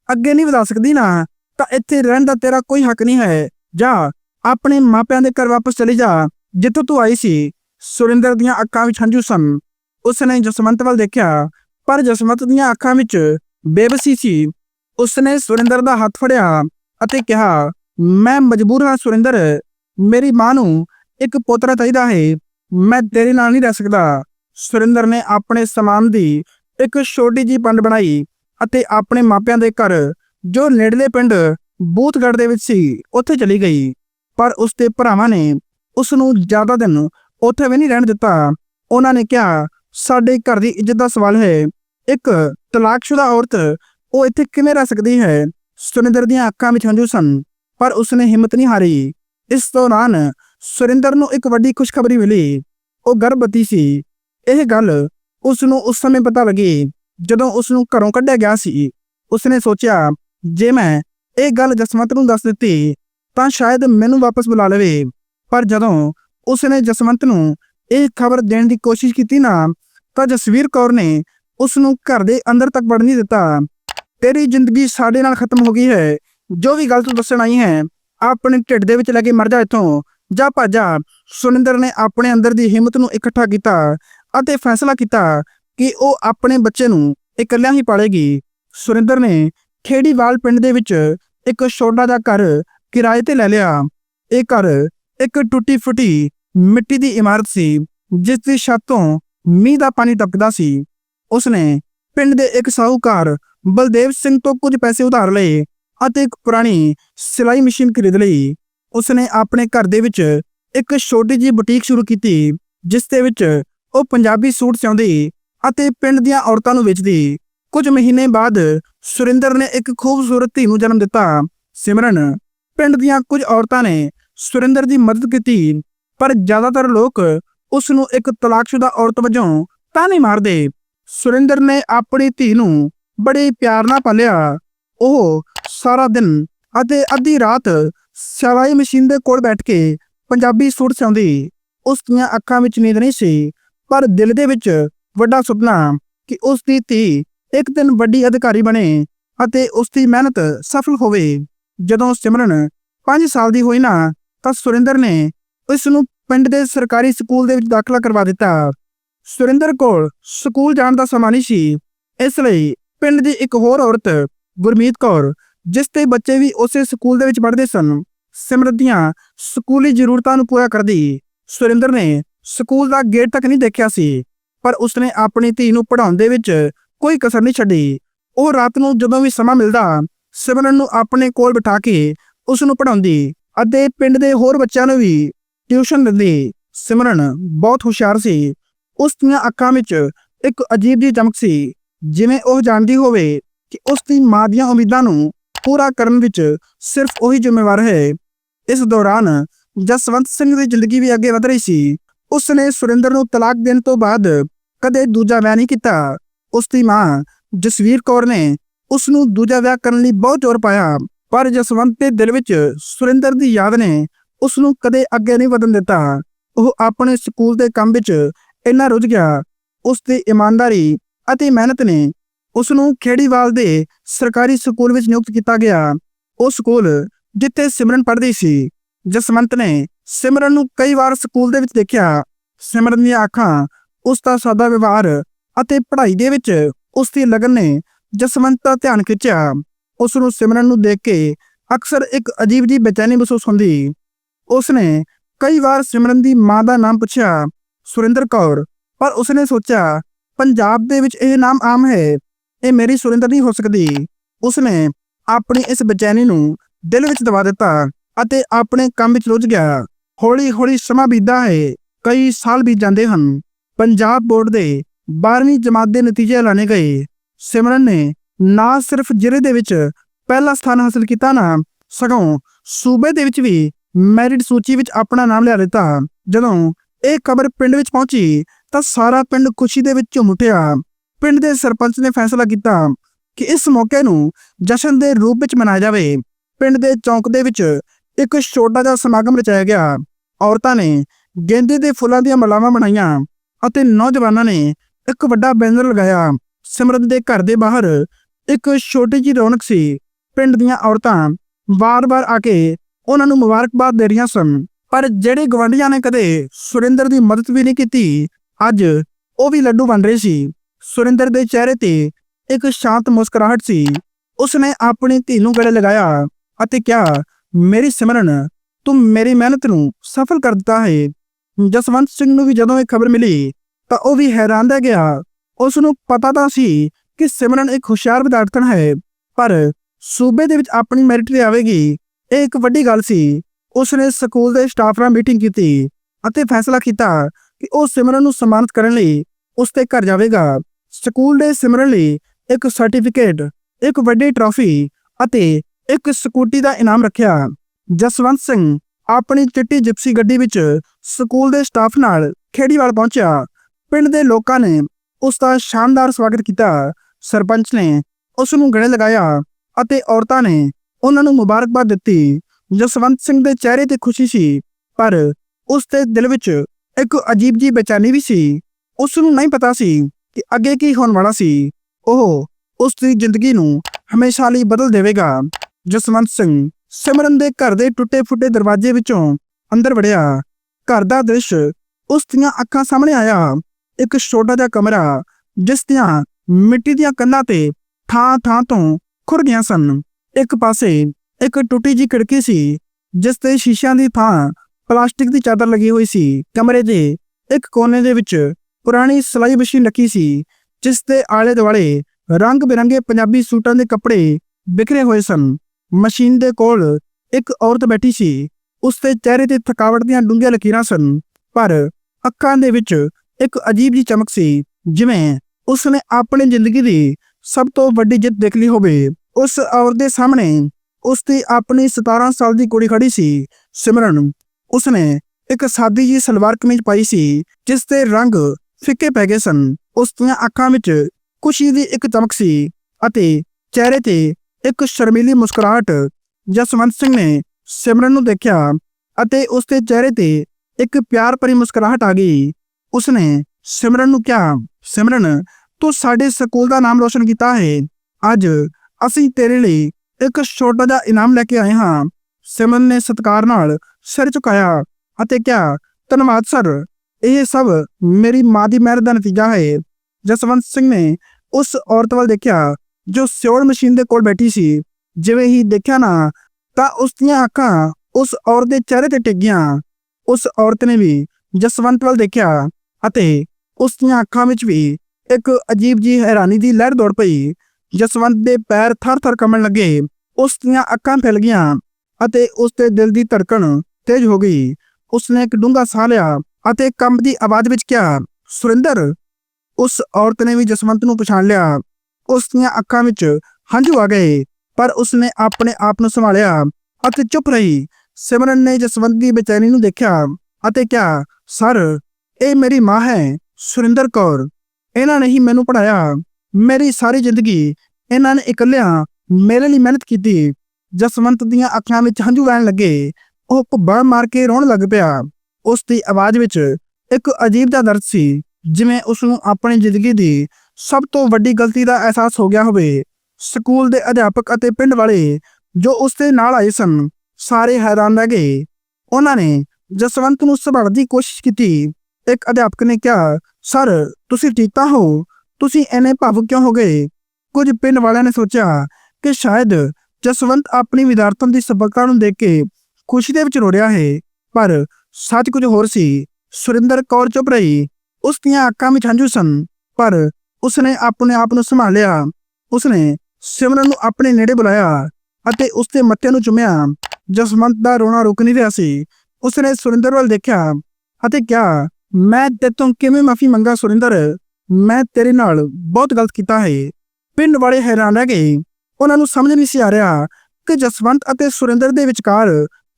ਅੱਗੇ ਨਹੀਂ ਵਧਾ ਸਕਦੀ ਨਾ, ਤਾਂ ਇੱਥੇ ਰਹਿਣ ਦਾ ਤੇਰਾ ਕੋਈ ਹੱਕ ਨਹੀਂ ਹੈ। ਜਾ, ਆਪਣੇ ਮਾਪਿਆਂ ਦੇ ਘਰ ਵਾਪਸ ਚਲੀ ਜਾ, ਜਿੱਥੋਂ ਤੂੰ ਆਈ ਸੀ। ਸੁਰਿੰਦਰ ਦੀਆਂ ਅੱਖਾਂ ਵਿੱਚ ਹੰਝੂ ਸਨ। ਉਸਨੇ ਜਸਵੰਤ ਵੱਲ ਦੇਖਿਆ, ਪਰ ਜਸਵੰਤ ਦੀਆਂ ਅੱਖਾਂ ਵਿੱਚ ਬੇਬਸੀ ਸੀ। ਉਸਨੇ ਸੁਰਿੰਦਰ ਦਾ ਹੱਥ ਫੜਿਆ। ਅਤੇ ਕਿਹਾ, ਮੈਂ ਮਜਬੂਰ ਹਾਂ ਸੁਰਿੰਦਰ, ਮੇਰੀ ਮਾਂ ਨੂੰ ਇੱਕ ਪੋਤਰਾ ਚਾਹੀਦਾ ਹੈ। ਮੈਂ ਤੇਰੇ ਨਾਲ ਨਹੀਂ ਰਹਿ ਸਕਦਾ। ਸੁਰਿੰਦਰ ਨੇ ਆਪਣੇ ਸਮਾਨ ਦੀ ਇੱਕ ਛੋਟੀ ਜੀ ਪੰਡ ਬਣਾਈ ਅਤੇ ਆਪਣੇ ਮਾਪਿਆਂ ਦੇ ਘਰ, ਜੋ ਨੇੜਲੇ ਪਿੰਡ ਬੂਥਗੜ੍ਹ ਦੇ ਵਿੱਚ ਸੀ, ਉੱਥੇ ਚਲੀ ਗਈ। ਪਰ ਉਸ ਦੇ ਭਰਾਵਾਂ ਨੇ ਉਸ ਨੂੰ ਜ਼ਿਆਦਾ ਦਿਨ ਉੱਥੇ ਵੀ ਨਹੀਂ ਰਹਿਣ ਦਿੱਤਾ। ਉਹਨਾਂ ਨੇ ਕਿਹਾ, ਸਾਡੇ ਘਰ ਦੀ ਇੱਜ਼ਤ ਦਾ ਸਵਾਲ ਹੈ। ਇੱਕ ਤਲਾਕਸ਼ੁਦਾ ਔਰਤ, ਉਹ ਇੱਥੇ ਕਿਵੇਂ ਰਹਿ ਸਕਦੀ ਹੈ? ਸੁਰਿੰਦਰ ਦੀਆਂ ਅੱਖਾਂ ਵਿੱਚ ਹੰਝੂ ਸਨ, ਪਰ ਉਸਨੇ ਹਿੰਮਤ ਨਹੀਂ ਹਾਰੀ। ਇਸ ਦੌਰਾਨ ਸੁਰਿੰਦਰ ਨੂੰ ਇੱਕ ਵੱਡੀ ਖੁਸ਼ਖਬਰੀ ਮਿਲੀ। ਉਹ ਗਰਭਵਤੀ ਸੀ। ਇਹ ਗੱਲ ਉਸ ਨੂੰ ਉਸ ਸਮੇਂ ਪਤਾ ਲੱਗੀ, ਜਦੋਂ ਉਸ ਨੂੰ ਘਰੋਂ ਕੱਢਿਆ ਗਿਆ ਸੀ। ਉਸਨੇ ਸੋਚਿਆ, ਜੇ ਮੈਂ ਇਹ ਗੱਲ ਜਸਵੰਤ ਨੂੰ ਦੱਸ ਦਿੱਤੀ, ਤਾਂ ਸ਼ਾਇਦ ਮੈਨੂੰ ਵਾਪਸ ਬੁਲਾ ਲਵੇ। ਪਰ ਜਦੋਂ ਉਸਨੇ ਜਸਵੰਤ ਨੂੰ ਇਹ ਖਬਰ ਦੇਣ ਦੀ ਕੋਸ਼ਿਸ਼ ਕੀਤੀ ਨਾ, ਤਾਂ ਜਸਵੀਰ ਕੌਰ ਨੇ ਉਸ ਨੂੰ ਘਰ ਦੇ ਅੰਦਰ ਤੱਕ ਵੜਨ ਨਹੀਂ ਦਿੱਤਾ। ਤੇਰੀ ਜ਼ਿੰਦਗੀ ਸਾਡੇ ਨਾਲ ਖਤਮ ਹੋ ਗਈ ਹੈ। ਜੋ ਵੀ ਗੱਲ ਤੂੰ ਦੱਸਣ ਆਈ ਹੈ, ਆਪਣੇ ਢਿੱਡ ਦੇ ਵਿੱਚ ਲੈ ਕੇ ਮਰ ਜਾ ਇੱਥੋਂ। ਜਾ ਭਾਜਾ ਸੁਰਿੰਦਰ ਨੇ ਆਪਣੇ ਅੰਦਰ ਦੀ ਹਿੰਮਤ ਨੂੰ ਇਕੱਠਾ ਕੀਤਾ ਅਤੇ ਫੈਸਲਾ ਕੀਤਾ ਕਿ ਉਹ ਆਪਣੇ ਬੱਚੇ ਨੂੰ ਇਕੱਲਿਆਂ ਹੀ ਪਾਲੇਗੀ। ਸੁਰਿੰਦਰ ਨੇ ਖੇੜੀਵਾਲ ਪਿੰਡ ਦੇ ਵਿੱਚ ਇੱਕ ਛੋਟਾ ਜਿਹਾ ਘਰ ਕਿਰਾਏ ਤੇ ਲੈ ਲਿਆ। ਇਹ ਘਰ ਇੱਕ ਟੁੱਟੀ ਫੁੱਟੀ ਮਿੱਟੀ ਦੀ ਇਮਾਰਤ ਸੀ, ਜਿਸ ਦੀ ਛੱਤ ਤੋਂ ਮੀਂਹ ਦਾ ਪਾਣੀ ਟਪਕਦਾ ਸੀ। ਉਸਨੇ ਪਿੰਡ ਦੇ ਇੱਕ ਸਾਹੂਕਾਰ ਬਲਦੇਵ ਸਿੰਘ ਤੋਂ ਕੁਝ ਪੈਸੇ ਉਧਾਰ ਲਏ ਅਤੇ ਇੱਕ ਪੁਰਾਣੀ ਸਿਲਾਈ ਮਸ਼ੀਨ ਖਰੀਦ ਲਈ। ਉਸਨੇ ਆਪਣੇ ਘਰ ਦੇ ਵਿੱਚ ਇੱਕ ਛੋਟੀ ਜਿਹੀ ਬੁਟੀਕ ਸ਼ੁਰੂ ਕੀਤੀ, ਜਿਸ ਦੇ ਵਿੱਚ ਉਹ ਪੰਜਾਬੀ ਸੂਟ ਸਿਉਂਦੀ ਅਤੇ ਪਿੰਡ ਦੀਆਂ ਔਰਤਾਂ ਨੂੰ ਵੇਚਦੀ। ਕੁਝ ਮਹੀਨੇ ਬਾਅਦ ਸੁਰਿੰਦਰ ਨੇ ਇੱਕ ਖੂਬਸੂਰਤ ਧੀ ਨੂੰ ਜਨਮ ਦਿੱਤਾ। ਸਿਮਰਨ, ਪਿੰਡ ਦੀਆਂ ਕੁਝ ਔਰਤਾਂ ਨੇ ਸੁਰਿੰਦਰ ਦੀ ਮਦਦ ਕੀਤੀ, ਪਰ ਜ਼ਿਆਦਾਤਰ ਲੋਕ ਉਸ ਨੂੰ ਇੱਕ ਤਲਾਕਸ਼ੁਦਾ ਔਰਤ ਵਜੋਂ ਤਾਨੇ ਮਾਰਦੇ। ਸੁਰਿੰਦਰ ਨੇ ਆਪਣੀ ਧੀ ਨੂੰ ਬੜੇ ਪਿਆਰ ਨਾਲ ਪਾਲਿਆ। ਉਹ ਸਾਰਾ ਦਿਨ ਅਤੇ ਅੱਧੀ ਰਾਤ ਸਿਲਾਈ ਮਸ਼ੀਨ ਦੇ ਕੋਲ ਬੈਠ ਕੇ ਪੰਜਾਬੀ ਸੂਟ ਸਿਉਂਦੀ। ਉਸ ਦੀਆਂ ਅੱਖਾਂ ਵਿੱਚ ਨੀਂਦ ਨਹੀਂ ਸੀ, ਪਰ ਦਿਲ ਦੇ ਵਿੱਚ ਵੱਡਾ ਸੁਪਨਾ ਕਿ ਉਸ ਦੀ ਧੀ ਇੱਕ ਦਿਨ ਵੱਡੀ ਅਧਿਕਾਰੀ ਬਣੇ ਅਤੇ ਉਸ ਦੀ ਮਿਹਨਤ ਸਫਲ ਹੋਵੇ। ਜਦੋਂ ਸਿਮਰਨ 5 ਸਾਲ ਦੀ ਹੋਈ ਨਾ, ਤਾਂ ਸੁਰਿੰਦਰ ਨੇ ਉਸ ਨੂੰ ਪਿੰਡ ਦੇ ਸਰਕਾਰੀ ਸਕੂਲ ਦੇ ਵਿੱਚ ਦਾਖਲਾ ਕਰਵਾ ਦਿੱਤਾ। ਸੁਰਿੰਦਰ ਕੋਲ ਸਕੂਲ ਜਾਣ ਦਾ ਸਮਾਂ ਨਹੀਂ ਸੀ। ਇਸ ਲਈ ਪਿੰਡ ਦੀ ਇੱਕ ਹੋਰ ਔਰਤ, ਗੁਰਮੀਤ ਕੌਰ, ਜਿਸ ਦੇ ਬੱਚੇ ਵੀ ਉਸੇ ਸਕੂਲ ਦੇ ਵਿੱਚ ਪੜ੍ਹਦੇ ਸਨ, ਸਿਮਰਤ ਦੀਆਂ ਸਕੂਲੀ ਜ਼ਰੂਰਤਾਂ ਨੂੰ ਪੂਰਾ ਕਰਦੀ ਸੁਰਿੰਦਰ ਨੇ ਸਕੂਲ ਦਾ ਗੇਟ ਤੱਕ ਨਹੀਂ ਦੇਖਿਆ ਸੀ, ਪਰ ਉਸਨੇ ਆਪਣੀ ਧੀ ਨੂੰ ਪੜ੍ਹਾਉਣ ਦੇ ਵਿੱਚ ਕੋਈ ਕਸਰ ਨਹੀਂ ਛੱਡੀ। ਉਹ ਰਾਤ ਨੂੰ ਜਦੋਂ ਵੀ ਸਮਾਂ ਮਿਲਦਾ, ਸਿਮਰਨ ਨੂੰ ਆਪਣੇ ਕੋਲ ਬਿਠਾ ਕੇ ਉਸ ਨੂੰ ਪੜ੍ਹਾਉਂਦੀ ਅਤੇ ਪਿੰਡ ਦੇ ਹੋਰ ਬੱਚਿਆਂ ਨੂੰ ਵੀ ਟਿਊਸ਼ਨ ਦਿੰਦੀ। ਸਿਮਰਨ ਬਹੁਤ ਹੁਸ਼ਿਆਰ ਸੀ। ਉਸ ਦੀਆਂ ਅੱਖਾਂ ਵਿੱਚ ਇੱਕ ਅਜੀਬ ਜਿਹੀ ਚਮਕ ਸੀ, ਜਿਵੇਂ ਉਹ ਜਾਣਦੀ ਹੋਵੇ ਕਿ ਉਸ ਦੀ ਮਾਂ ਦੀਆਂ ਉਮੀਦਾਂ ਨੂੰ ਪੂਰਾ ਕਰਨ ਵਿੱਚ ਸਿਰਫ ਉਹੀ ਜ਼ਿੰਮੇਵਾਰ ਹੈ। ਇਸ ਦੌਰਾਨ ਜਸਵੰਤ ਸਿੰਘ ਦੀ ਜ਼ਿੰਦਗੀ ਵੀ ਅੱਗੇ ਵਧ ਰਹੀ ਸੀ। ਉਸ ਨੇ ਸੁਰਿੰਦਰ ਨੂੰ ਤਲਾਕ ਦੇਣ ਤੋਂ ਬਾਅਦ ਕਦੇ ਦੂਜਾ ਵਿਆਹ ਨਹੀਂ ਕੀਤਾ। ਉਸ ਦੀ ਮਾਂ ਜਸਵੀਰ ਕੌਰ ਨੇ ਉਸ ਨੂੰ ਦੂਜਾ ਵਿਆਹ ਕਰਨ ਲਈ ਬਹੁਤ ਜ਼ੋਰ ਪਾਇਆ, ਪਰ ਜਸਵੰਤ ਦੇ ਦਿਲ ਵਿੱਚ ਸੁਰਿੰਦਰ ਦੀ ਯਾਦ ਨੇ ਉਸ ਨੂੰ ਕਦੇ ਅੱਗੇ ਨਹੀਂ ਵਧਣ ਦਿੱਤਾ। ਉਹ ਆਪਣੇ ਸਕੂਲ ਦੇ ਕੰਮ ਵਿੱਚ ਇੰਨਾ ਰੁੱਝ ਗਿਆ, ਉਸ ਦੀ ਇਮਾਨਦਾਰੀ ਅਤੇ ਮਿਹਨਤ ਨੇ ਉਸ ਨੂੰ ਖੇੜੀਵਾਲ ਦੇ ਸਰਕਾਰੀ ਸਕੂਲ ਵਿੱਚ ਨਿਯੁਕਤ ਕੀਤਾ ਗਿਆ। ਉਹ ਸਕੂਲ ਜਿੱਥੇ ਸਿਮਰਨ ਪੜ੍ਹਦੀ ਸੀ ਜਸਵੰਤ ਨੇ ਸਿਮਰਨ ਨੂੰ ਕਈ ਵਾਰ ਸਕੂਲ ਦੇ ਵਿੱਚ ਦੇਖਿਆ। ਸਿਮਰਨ ਦੀਆਂ ਅੱਖਾਂ ਉਸ ਦਾ ਸਾਦਾ ਵਿਵਹਾਰ ਅਤੇ ਪੜ੍ਹਾਈ ਦੇ ਵਿੱਚ ਉਸ ਦੀ ਲਗਨ ਨੇ ਜਸਵੰਤ ਦਾ ਧਿਆਨ ਖਿੱਚਿਆ ਉਸ ਨੂੰ ਸਿਮਰਨ ਨੂੰ ਦੇਖ ਕੇ ਅਕਸਰ ਇੱਕ ਅਜੀਬ ਜਿਹੀ ਬੇਚੈਨੀ ਮਹਿਸੂਸ ਹੁੰਦੀ। ਉਸ ਨੇ ਕਈ ਵਾਰ ਸਿਮਰਨ ਦੀ ਮਾਂ ਦਾ ਨਾਮ ਪੁੱਛਿਆ ਸੁਰਿੰਦਰ ਕੌਰ। ਪਰ ਉਸਨੇ ਸੋਚਿਆ, ਪੰਜਾਬ ਦੇ ਵਿੱਚ ਇਹ ਨਾਮ ਆਮ ਹੈ। ਇਹ ਮੇਰੀ ਸੁਰਿੰਦਰ ਨਹੀਂ ਹੋ ਸਕਦੀ। ਉਸਨੇ ਆਪਣੀ ਇਸ ਬੇਚੈਨੀ ਨੂੰ ਦਿਲ ਵਿੱਚ ਦਬਾ ਦਿੱਤਾ ਅਤੇ ਆਪਣੇ ਕੰਮ ਵਿੱਚ ਰੁੱਝ ਗਿਆ। ਹੌਲੀ ਹੌਲੀ ਸਮਾਂ ਬੀਤਦਾ ਹੈ। ਕਈ ਸਾਲ ਬੀਤ ਜਾਂਦੇ ਹਨ। ਪੰਜਾਬ ਬੋਰਡ ਦੇ 12ਵੀਂ ਜਮਾਤ ਦੇ ਨਤੀਜੇ ਐਲਾਨੇ ਗਏ। ਸਿਮਰਨ ਨੇ ਨਾ ਸਿਰਫ ਜ਼ਿਲ੍ਹੇ ਦੇ ਵਿੱਚ ਪਹਿਲਾ ਸਥਾਨ ਹਾਸਲ ਕੀਤਾ ਨਾ, ਸਗੋਂ ਸੂਬੇ ਦੇ ਵਿੱਚ ਵੀ ਮੈਰਿਟ ਸੂਚੀ ਵਿੱਚ ਆਪਣਾ ਨਾਮ ਲਿਆ ਦਿੱਤਾ। ਜਦੋਂ ਇਹ ਖਬਰ ਪਿੰਡ ਵਿੱਚ ਪਹੁੰਚੀ, ਤਾਂ ਸਾਰਾ ਪਿੰਡ ਖੁਸ਼ੀ ਦੇ ਵਿੱਚ ਝੂਮ ਉੱਠਿਆ ਪਿੰਡ ਦੇ ਸਰਪੰਚ ਨੇ ਫੈਸਲਾ ਕੀਤਾ ਕਿ ਇਸ ਮੌਕੇ ਨੂੰ ਜਸ਼ਨ ਦੇ ਰੂਪ ਵਿੱਚ ਮਨਾਇਆ ਜਾਵੇ। ਪਿੰਡ ਦੇ ਚੌਂਕ ਦੇ ਵਿੱਚ ਇੱਕ ਛੋਟਾ ਜਿਹਾ ਸਮਾਗਮ ਰਚਾਇਆ ਗਿਆ। ਔਰਤਾਂ ਨੇ ਗੇਂਦੇ ਦੇ ਫੁੱਲਾਂ ਦੀਆਂ ਮਾਲਾਵਾਂ ਬਣਾਈਆਂ ਅਤੇ ਨੌਜਵਾਨਾਂ ਨੇ ਇੱਕ ਵੱਡਾ ਬੈਨਰ ਲਗਾਇਆ। ਸਿਮਰਤ ਦੇ ਘਰ ਦੇ ਬਾਹਰ ਇੱਕ ਛੋਟੀ ਜਿਹੀ ਰੌਣਕ ਸੀ। ਪਿੰਡ ਦੀਆਂ ਔਰਤਾਂ ਵਾਰ-ਵਾਰ ਆ ਕੇ ਉਹਨਾਂ ਨੂੰ ਮੁਬਾਰਕਬਾਦ ਦੇ ਰਹੀਆਂ ਸਨ। ਪਰ ਜਿਹੜੇ ਗਵੰਡੀਆਂ ਨੇ ਕਦੇ ਸੁਰਿੰਦਰ ਦੀ ਮਦਦ ਵੀ ਨਹੀਂ ਕੀਤੀ, ਅੱਜ ਉਹ ਵੀ ਲੱਡੂ ਬਣ ਰਹੇ ਸੀ। ਸੁਰਿੰਦਰ ਦੇ ਚਿਹਰੇ ਤੇ ਇੱਕ ਸ਼ਾਂਤ ਮੁਸਕਰਾਹਟ ਸੀ। ਉਸਨੇ ਆਪਣੀ ਧੀ ਨੂੰ ਗਲੇ ਲਗਾਇਆ ਅਤੇ ਕਿਹਾ, ਮੇਰੀ ਸਿਮਰਨ, ਤੂੰ ਮੇਰੀ ਮਿਹਨਤ ਨੂੰ ਸਫਲ ਕਰ ਦਿੱਤਾ ਹੈ। ਜਸਵੰਤ ਸਿੰਘ ਨੂੰ ਵੀ ਜਦੋਂ ਇਹ ਖਬਰ ਮਿਲੀ, ਤਾਂ ਉਹ ਵੀ ਹੈਰਾਨ ਰਹਿ ਗਿਆ। ਉਸ ਨੂੰ ਪਤਾ ਤਾਂ ਸੀ ਕਿ ਸਿਮਰਨ ਇੱਕ ਹੁਸ਼ਿਆਰ ਵਿਦਿਆਰਥਣ ਹੈ, ਪਰ ਸੂਬੇ ਦੇ ਵਿੱਚ ਆਪਣੀ ਮੈਰਿਟ ਤੇ ਆਵੇਗੀ, ਇਹ ਇੱਕ ਵੱਡੀ ਗੱਲ ਸੀ। ਉਸ ਨੇ ਸਕੂਲ ਦੇ ਸਟਾਫ ਨਾਲ ਮੀਟਿੰਗ ਕੀਤੀ ਅਤੇ ਫੈਸਲਾ ਕੀਤਾ ਕਿ ਉਹ ਸਿਮਰਨ ਨੂੰ ਸਨਮਾਨਿਤ ਕਰਨ ਲਈ ਉਸ ਦੇ ਘਰ ਜਾਵੇਗਾ। ਸਕੂਲ ਦੇ ਸਿਮਰਨ ਲਈ ਇੱਕ ਸਰਟੀਫਿਕੇਟ, ਇੱਕ ਵੱਡੀ ਟਰਾਫੀ ਅਤੇ ਇੱਕ ਸਕੂਟੀ ਦਾ ਇਨਾਮ ਰੱਖਿਆ। ਜਸਵੰਤ ਸਿੰਘ ਆਪਣੀ ਚਿੱਟੀ ਜਿਪਸੀ ਗੱਡੀ ਵਿੱਚ ਸਕੂਲ ਦੇ ਸਟਾਫ ਨਾਲ ਖੇੜੀਵਾਲ ਪਹੁੰਚਿਆ। ਪਿੰਡ ਦੇ ਲੋਕਾਂ ਨੇ ਉਸ ਦਾ ਸ਼ਾਨਦਾਰ ਸਵਾਗਤ ਕੀਤਾ। ਸਰਪੰਚ ਨੇ ਉਸ ਨੂੰ ਗਲੇ ਲਗਾਇਆ ਅਤੇ ਔਰਤਾਂ ਨੇ ਉਹਨਾਂ ਨੂੰ ਮੁਬਾਰਕਬਾਦ ਦਿੱਤੀ। ਜਸਵੰਤ ਸਿੰਘ ਦੇ ਚਿਹਰੇ ਤੇ ਖੁਸ਼ੀ ਸੀ, ਪਰ ਉਸ ਦੇ ਦਿਲ ਵਿੱਚ ਇੱਕ ਅਜੀਬ ਜੀ ਬੇਚੈਨੀ ਵੀ ਸੀ। ਉਸ ਨੂੰ ਨਹੀਂ ਪਤਾ ਸੀ ਕਿ ਅੱਗੇ ਕੀ ਹੋਣ ਵਾਲਾ ਸੀ। ਉਹ ਉਸ ਦੀ ਜ਼ਿੰਦਗੀ ਨੂੰ ਹਮੇਸ਼ਾ ਲਈ ਬਦਲ ਦੇਵੇਗਾ। ਜਸਵੰਤ ਸਿੰਘ ਸਿਮਰਨ ਦੇ ਘਰ ਦੇ ਟੁੱਟੇ-ਫੁੱਟੇ ਦਰਵਾਜ਼ੇ ਵਿੱਚੋਂ ਅੰਦਰ ਵੜਿਆ। ਘਰ ਦਾ ਦ੍ਰਿਸ਼ ਉਸ ਦੀਆਂ ਅੱਖਾਂ ਸਾਹਮਣੇ ਆਇਆ। ਇੱਕ ਛੋਟਾ ਜਿਹਾ ਕਮਰਾ, ਜਿਸ ਦੀਆਂ ਮਿੱਟੀ ਦੀਆਂ ਕੰਧਾਂ ਤੇ ਥਾਂ-ਥਾਂ ਤੋਂ ਖੁਰ ਗਈਆਂ ਸਨ। ਇੱਕ ਪਾਸੇ ਇੱਕ ਟੁੱਟੀ ਜੀ ਖਿੜਕੀ ਸੀ, ਜਿਸ ਤੇ ਸ਼ੀਸ਼ਿਆਂ ਦੀ ਥਾਂ, ਪਲਾਸਟਿਕ ਦੀ ਚਾਦਰ ਲੱਗੀ ਹੋਈ ਸੀ। ਕਮਰੇ ਦੇ ਇੱਕ ਕੋਨੇ ਦੇ ਵਿੱਚ ਪੁਰਾਣੀ ਸਲਾਈ ਮਸ਼ੀਨ ਰੱਖੀ ਸੀ, ਜਿਸ ਦੇ ਆਲੇ ਦੁਆਲੇ ਰੰਗ ਬਿਰੰਗੇ ਪੰਜਾਬੀ ਸੂਟਾਂ ਦੇ ਕੱਪੜੇ ਵਿਖਰੇ ਹੋਏ ਸਨ। ਮਸ਼ੀਨ ਦੇ ਕੋਲ ਇੱਕ ਔਰਤ ਬੈਠੀ ਸੀ, ਉਸ ਦੇ ਚਿਹਰੇ ਤੇ ਥਕਾਵਟ ਦੀਆਂ ਡੂੰਘੀਆਂ ਲਕੀਰਾਂ ਸਨ, ਪਰ ਅੱਖਾਂ ਦੇ ਵਿੱਚ ਇੱਕ ਅਜੀਬ ਜੀ ਚਮਕ ਸੀ, ਜਿਵੇਂ ਉਸ ਨੇ ਆਪਣੀ ਜ਼ਿੰਦਗੀ ਦੀ ਸਭ ਤੋਂ ਵੱਡੀ ਜਿੱਤ ਦੇਖ ਲਈ ਹੋਵੇ। ਉਸ ਔਰਤ ਦੇ ਸਾਹਮਣੇ ਉਸ ਦੀ ਆਪਣੀ 17 ਸਾਲ ਦੀ ਕੁੜੀ ਖੜੀ ਸੀ, ਸਿਮਰਨ। ਉਸਨੇ ਇੱਕ ਸਾਦੀ ਜੀ ਸਲਵਾਰ ਕਮੀਜ਼ ਪਾਈ ਸੀ, ਜਿਸ ਦੇ ਰੰਗ ਫਿੱਕੇ ਪੈ ਗਏ ਸਨ। ਉਸ ਦੀਆਂ ਅੱਖਾਂ ਵਿੱਚ ਖੁਸ਼ੀ ਦੀ ਇੱਕ ਚਮਕ ਸੀ ਅਤੇ ਚਿਹਰੇ ਤੇ ਇੱਕ ਸ਼ਰਮੀਲੀ ਮੁਸਕਰਾਹਟ। ਜਸਵੰਤ ਸਿੰਘ ਨੇ ਸਿਮਰਨ ਨੂੰ ਦੇਖਿਆ ਅਤੇ ਉਸ ਦੇ ਚਿਹਰੇ ਤੇ ਇੱਕ ਪਿਆਰ ਭਰੀ ਮੁਸਕਰਾਹਟ ਆ ਗਈ। ਉਸਨੇ ਸਿਮਰਨ ਨੂੰ ਕਿਹਾ, ਸਿਮਰਨ, ਤੂੰ ਸਾਡੇ ਸਕੂਲ ਦਾ ਨਾਮ ਰੋਸ਼ਨ ਕੀਤਾ ਹੈ। ਅੱਜ ਅਸੀਂ ਤੇਰੇ ਲਈ ਇੱਕ ਛੋਟਾ ਜਿਹਾ ਇਨਾਮ ਲੈ ਕੇ ਆਏ ਹਾਂ। ਸਿਮਰਨ ਨੇ ਸਤਿਕਾਰ ਨਾਲ ਸਿਰ ਝੁਕਾਇਆ ਅਤੇ ਕਿਹਾ, ਧੰਨਵਾਦ ਸਰ, ਇਹ ਸਭ ਮੇਰੀ ਮਾਂ ਦੀ ਮਿਹਰ ਦਾ ਨਤੀਜਾ ਹੈ। ਜਸਵੰਤ ਸਿੰਘ ਨੇ ਉਸ ਔਰਤ ਵੱਲ ਦੇਖਿਆ, ਜੋ ਸਿਉਣ ਮਸ਼ੀਨ ਦੇ ਕੋਲ ਬੈਠੀ ਸੀ। ਜਿਵੇਂ ਹੀ ਦੇਖਿਆ ਨਾ, ਤਾਂ ਉਸ ਦੀਆਂ ਅੱਖਾਂ ਉਸ ਔਰਤ ਦੇ ਚਿਹਰੇ ਤੇ ਟਿਕ ਗਈਆਂ ਉਸ ਔਰਤ ਨੇ ਵੀ ਜਸਵੰਤ ਵੱਲ ਦੇਖਿਆ ਅਤੇ ਉਸ ਦੀਆਂ ਅੱਖਾਂ ਵਿੱਚ ਵੀ ਇੱਕ ਅਜੀਬ ਜੀ ਹੈਰਾਨੀ ਦੀ ਲਹਿਰ ਦੌੜ ਪਈ। ਜਸਵੰਤ ਦੇ ਪੈਰ ਥਰ-ਥਰ ਕੰਬਣ ਲੱਗੇ, ਉਸ ਦੀਆਂ ਅੱਖਾਂ ਫੈਲ ਗਈਆਂ ਅਤੇ ਉਸ ਦੇ ਦਿਲ ਦੀ ਧੜਕਣ ਤੇਜ਼ ਹੋ ਗਈ। ਉਸਨੇ ਇੱਕ ਡੂੰਘਾ ਸਾਹ ਲਿਆ ਅਤੇ ਕੰਬਦੀ ਆਵਾਜ਼ ਵਿੱਚ ਕਿਹਾ, ਸੁਰਿੰਦਰ! ਉਸ ਔਰਤ ਨੇ ਵੀ ਜਸਵੰਤ ਨੂੰ ਪਛਾਣ ਲਿਆ, ਉਸ ਦੀਆਂ ਅੱਖਾਂ ਵਿੱਚ ਹੰਝੂ ਆ ਗਏ, ਪਰ ਉਸਨੇ ਆਪਣੇ ਆਪ ਨੂੰ ਸੰਭਾਲਿਆ ਅਤੇ ਚੁੱਪ ਰਹੀ। ਸਿਮਰਨ ਨੇ ਜਸਵੰਤ ਦੀ ਬੇਚੈਨੀ ਨੂੰ ਦੇਖਿਆ ਅਤੇ ਕਿਹਾ, ਸਰ, ਇਹ ਮੇਰੀ ਮਾਂ ਹੈ, ਸੁਰਿੰਦਰ ਕੌਰ। ਇਹਨਾਂ ਨੇ ਹੀ ਮੈਨੂੰ ਪੜਾਇਆ ਮੇਰੀ ਸਾਰੀ ਜ਼ਿੰਦਗੀ ਇਹਨਾਂ ਨੇ ਇਕੱਲਿਆਂ ਮੇਰੇ ਲਈ ਮਿਹਨਤ ਕੀਤੀ। ਜਸਵੰਤ ਦੀਆਂ ਅੱਖਾਂ ਵਿੱਚ ਹੰਝੂ ਵਹਿਣ ਲੱਗੇ, ਉਹ ਭੁੱਬਾ ਮਾਰ ਕੇ ਰੋਣ ਲੱਗ ਪਿਆ। ਉਸ ਦੀ ਆਵਾਜ਼ ਵਿੱਚ ਇੱਕ ਅਜੀਬ ਜਿਹਾ ਦਰਦ ਸੀ, ਜਿਵੇਂ ਉਸ ਨੂੰ ਆਪਣੀ ਜ਼ਿੰਦਗੀ ਦੀ ਸਭ ਤੋਂ ਵੱਡੀ ਗਲਤੀ ਦਾ ਅਹਿਸਾਸ ਹੋ ਗਿਆ ਹੋਵੇ। ਸਕੂਲ ਦੇ ਅਧਿਆਪਕ ਅਤੇ ਪਿੰਡ ਵਾਲੇ ਜੋ ਉਸ ਦੇ ਨਾਲ ਆਏ ਸਨ, ਸਾਰੇ ਹੈਰਾਨ ਰਹਿ ਗਏ। ਉਹਨਾਂ ਨੇ ਜਸਵੰਤ ਨੂੰ ਸੰਭਾਲਣ ਦੀ ਕੋਸ਼ਿਸ਼ ਕੀਤੀ, ਇੱਕ ਅਧਿਆਪਕ ਨੇ ਕਿਹਾ, ਸਰ, ਤੁਸੀਂ ਠੀਕ ਤਾਂ ਹੋ? ਤੁਸੀਂ ਐਨੇ ਭਾਵੁਕ ਕਿਉਂ ਹੋ ਗਏ? ਕੁਝ ਪਿੰਡ ਵਾਲਿਆਂ ਨੇ ਸੋਚਿਆ ਕਿ ਸ਼ਾਇਦ ਜਸਵੰਤ ਆਪਣੀ ਵਿਦਿਆਰਥਣ ਦੀ ਸਬਕਾਂ ਨੂੰ ਦੇਖ ਕੇ ਖੁਸ਼ੀ ਦੇ ਵਿੱਚ ਰੋ ਰਿਹਾ ਹੈ। ਪਰ ਸੱਚ ਕੁਝ ਹੋਰ ਸੀ, ਸੁਰਿੰਦਰ ਕੌਰ ਚੁੱਪ ਰਹੀ। ਉਸ ਦੀਆਂ ਅੱਖਾਂ ਵਿੱਚ ਹੰਝੂ ਸਨ, ਪਰ ਉਸਨੇ ਆਪਣੇ ਆਪ ਨੂੰ ਸੰਭਾਲਿਆ ਉਸਨੇ ਸਿਮਰਨ ਨੂੰ ਆਪਣੇ ਨੇੜੇ ਬੁਲਾਇਆ ਅਤੇ ਉਸ ਦੇ ਮੱਥੇ ਨੂੰ ਚੁੰਮਿਆ। ਜਸਵੰਤ ਦਾ ਰੋਣਾ ਰੁਕ ਨਹੀਂ ਰਿਹਾ ਸੀ। ਉਸਨੇ ਸੁਰਿੰਦਰ ਵੱਲ ਦੇਖਿਆ ਅਤੇ ਕਿਹਾ, ਮੈਂ ਤੇਤੋਂ ਕਿਵੇਂ ਮਾਫੀ ਮੰਗਾ ਸੁਰਿੰਦਰ? ਮੈਂ ਤੇਰੇ ਨਾਲ ਬਹੁਤ ਗਲਤ ਕੀਤਾ ਹੈ। ਪਿੰਡ ਵਾਲੇ ਹੈਰਾਨ ਰਹਿ ਗਏ। ਉਹਨਾਂ ਨੂੰ ਸਮਝ ਨਹੀਂ ਸੀ ਆ ਰਿਹਾ ਕਿ ਜਸਵੰਤ ਅਤੇ ਸੁਰਿੰਦਰ ਦੇ ਵਿਚਕਾਰ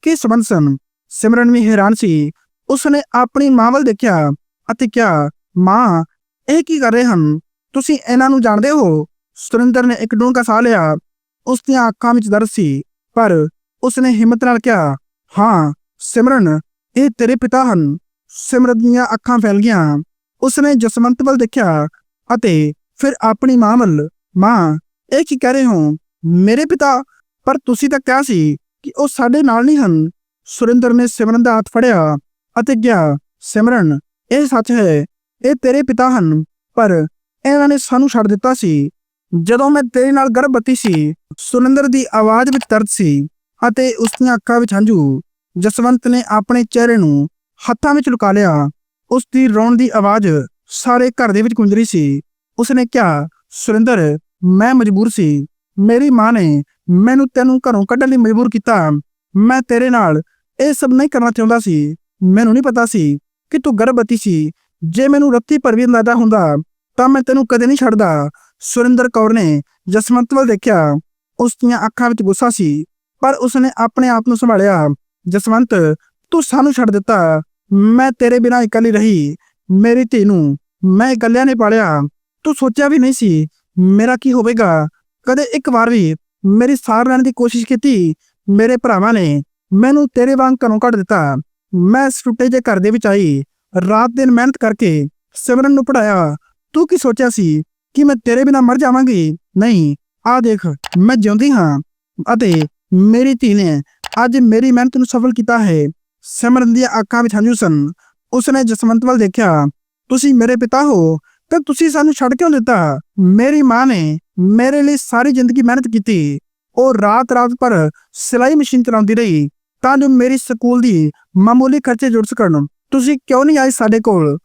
ਕੀ ਸੰਬੰਧ ਸਨ। ਸਿਮਰਨ ਵੀ ਹੈਰਾਨ ਸੀ। ਉਸਨੇ ਆਪਣੀ ਮਾਂ ਵੱਲ ਦੇਖਿਆ ਅਤੇ ਕਿਹਾ, ਮਾਂ, ਇਹ ਕੀ ਕਰ ਰਹੇ ਹਨ? ਤੁਸੀਂ ਇਹਨਾਂ ਨੂੰ ਜਾਣਦੇ ਹੋ? ਸੁਰਿੰਦਰ ਨੇ ਇੱਕ ਡੂੰਘਾ ਸਾਹ ਲਿਆ। ਉਸ ਦੀਆਂ ਅੱਖਾਂ ਵਿੱਚ ਦਰਦ ਸੀ, ਪਰ ਉਸਨੇ ਹਿੰਮਤ ਨਾਲ ਕਿਹਾ, ਹਾਂ, ਸਿਮਰਨ, ਇਹ ਤੇਰੇ ਪਿਤਾ ਹਨ। ਸਿਮਰਨ ਦੀਆਂ ਅੱਖਾਂ ਫੈਲ ਗਈਆਂ। ਉਸਨੇ ਜਸਵੰਤ ਵੱਲ ਦੇਖਿਆ ਅਤੇ ਫਿਰ ਆਪਣੀ ਮਾਂ ਵੱਲ, ਮਾਂ, ਇਹ ਕੀ ਕਹਿ ਰਹੇ ਹੋ? ਮੇਰੇ ਪਿਤਾ, ਪਰ ਤੁਸੀਂ ਤਾਂ ਕਿਹਾ ਸੀ ਕਿ ਉਹ ਸਾਡੇ ਨਾਲ ਨਹੀਂ ਹਨ। ਸੁਰਿੰਦਰ ਨੇ ਸਿਮਰਨ ਦਾ ਹੱਥ ਫੜਿਆ ਅਤੇ ਗਿਆ ਸਿਮਰਨ, ਇਹ ਸੱਚ ਹੈ, ਇਹ ਤੇਰੇ ਪਿਤਾ ਹਨ, ਪਰ ਇਹਨਾਂ ਨੇ ਸਾਨੂੰ ਛੱਡ ਦਿੱਤਾ ਸੀ। ਜਦੋਂ ਮੈਂ ਤੇਰੇ ਨਾਲ ਗਰਭਵਤੀ ਸੀ, ਸੁਰਿੰਦਰ ਦੀ ਆਵਾਜ਼ ਵਿੱਚ ਦਰਦ ਸੀ ਅਤੇ ਉਸ ਦੀਆਂ ਅੱਖਾਂ ਵਿੱਚ ਹੰਝੂ, ਜਸਵੰਤ ਨੇ ਆਪਣੇ ਚਿਹਰੇ ਨੂੰ ਹੱਥਾਂ ਵਿੱਚ ਲੁਕਾ ਲਿਆ ਉਸ ਦੀ ਰੋਣ ਦੀ ਆਵਾਜ਼ ਸਾਰੇ ਘਰ ਦੇ ਵਿੱਚ ਗੂੰਜ ਰਹੀ ਸੀ। ਉਸਨੇ ਕਿਹਾ, ਸੁਰਿੰਦਰ, ਮੈਂ ਮਜਬੂਰ ਸੀ। ਮੇਰੀ ਮਾਂ ਨੇ ਮੈਨੂੰ ਤੈਨੂੰ ਘਰੋਂ ਕੱਢਣ ਲਈ ਮਜਬੂਰ ਕੀਤਾ। ਮੈਂ ਤੇਰੇ ਨਾਲ ਇਹ ਸਭ ਨਹੀਂ ਕਰਨਾ ਚਾਹੁੰਦਾ ਸੀ। ਮੈਨੂੰ ਨਹੀਂ ਪਤਾ ਸੀ ਕਿ ਤੂੰ ਗਰਭਵਤੀ ਸੀ। ਜੇ ਮੈਨੂੰ ਰੱਤੀ ਪਰ ਵੀ ਅੰਦਾਜ਼ਾ ਹੁੰਦਾ, ਤਾਂ ਮੈਂ ਤੈਨੂੰ ਕਦੇ ਨਹੀਂ ਛੱਡਦਾ। ਸੁਰਿੰਦਰ ਕੌਰ ਨੇ ਜਸਵੰਤ ਵੱਲ ਦੇਖਿਆ। ਉਸ ਦੀਆਂ ਅੱਖਾਂ ਵਿੱਚ ਗੁੱਸਾ ਸੀ, ਪਰ ਉਸਨੇ ਆਪਣੇ ਆਪ ਨੂੰ ਸੰਭਾਲਿਆ। ਜਸਵੰਤ, ਤੂੰ ਸਾਨੂੰ ਛੱਡ ਦਿੱਤਾ। ਮੈਂ ਤੇਰੇ ਬਿਨਾਂ ਇਕੱਲੀ ਰਹੀ, ਮੇਰੀ ਧੀ ਨੂੰ ਮੈਂ ਇਕੱਲਿਆਂ ਨੇ ਪਾਲਿਆ। ਤੂੰ ਸੋਚਿਆ ਵੀ ਨਹੀਂ ਸੀ, ਮੇਰਾ ਕੀ ਹੋਵੇਗਾ? ਕਦੇ ਇੱਕ ਵਾਰ ਵੀ ਮੇਰੀ ਸਾਰ ਲੈਣ ਦੀ ਕੋਸ਼ਿਸ਼ ਕੀਤੀ, ਮੇਰੇ ਭਰਾਵਾਂ ਨੇ ਮੈਨੂੰ ਤੇਰੇ ਵਾਂਗ ਘਰੋਂ ਕੱਢ ਦਿੱਤਾ। ਮੈਂ ਛੁੱਟੇ ਟੁੱਟੇ ਜਿਹੇ ਘਰ ਦੇ ਵਿੱਚ ਆਈ, ਰਾਤ ਦਿਨ ਮਿਹਨਤ ਕਰਕੇ ਸਿਮਰਨ ਨੂੰ ਪੜਾਇਆ ਤੂੰ ਕੀ ਸੋਚਿਆ ਸੀ ਕਿ ਮੈਂ ਤੇਰੇ ਬਿਨਾ ਮਰ ਜਾਵਾਂਗੀ? ਨਹੀਂ ਆ ਦੇਖ, ਮੈਂ ਜਿਉਂਦੀ ਹਾਂ ਅਤੇ ਮੇਰੀ ਧੀ ਨੇ ਅੱਜ ਮੇਰੀ ਮਿਹਨਤ ਨੂੰ ਸਫਲ ਕੀਤਾ ਹੈ। ਸਿਮਰਨ ਦੀਆਂ ਅੱਖਾਂ ਵਿੱਚ ਹੰਝੂ ਸਨ। ਉਸਨੇ ਜਸਵੰਤ ਵੱਲ ਦੇਖਿਆ, ਤੁਸੀਂ ਮੇਰੇ ਪਿਤਾ ਹੋ, ਤਾਂ ਤੁਸੀਂ ਸਾਨੂੰ ਛੱਡ ਕਿਉਂ ਦਿੱਤਾ? ਮੇਰੀ ਮਾਂ ਨੇ ਮੇਰੇ ਲਈ ਸਾਰੀ ਜ਼ਿੰਦਗੀ ਮਿਹਨਤ ਕੀਤੀ। ਉਹ ਰਾਤ-ਰਾਤ ਪਰ ਸਿਲਾਈ ਮਸ਼ੀਨ ਚਲਾਉਂਦੀ ਰਹੀ, ਤਾਂ ਜੋ ਮੇਰੀ ਸਕੂਲ ਦੀ ਮਾਮੂਲੀ ਖਰਚੇ ਜੁੜ ਸਕਣ ਤੁਸੀਂ ਕਿਉਂ ਨਹੀਂ ਆਏ ਸਾਡੇ ਕੋਲ?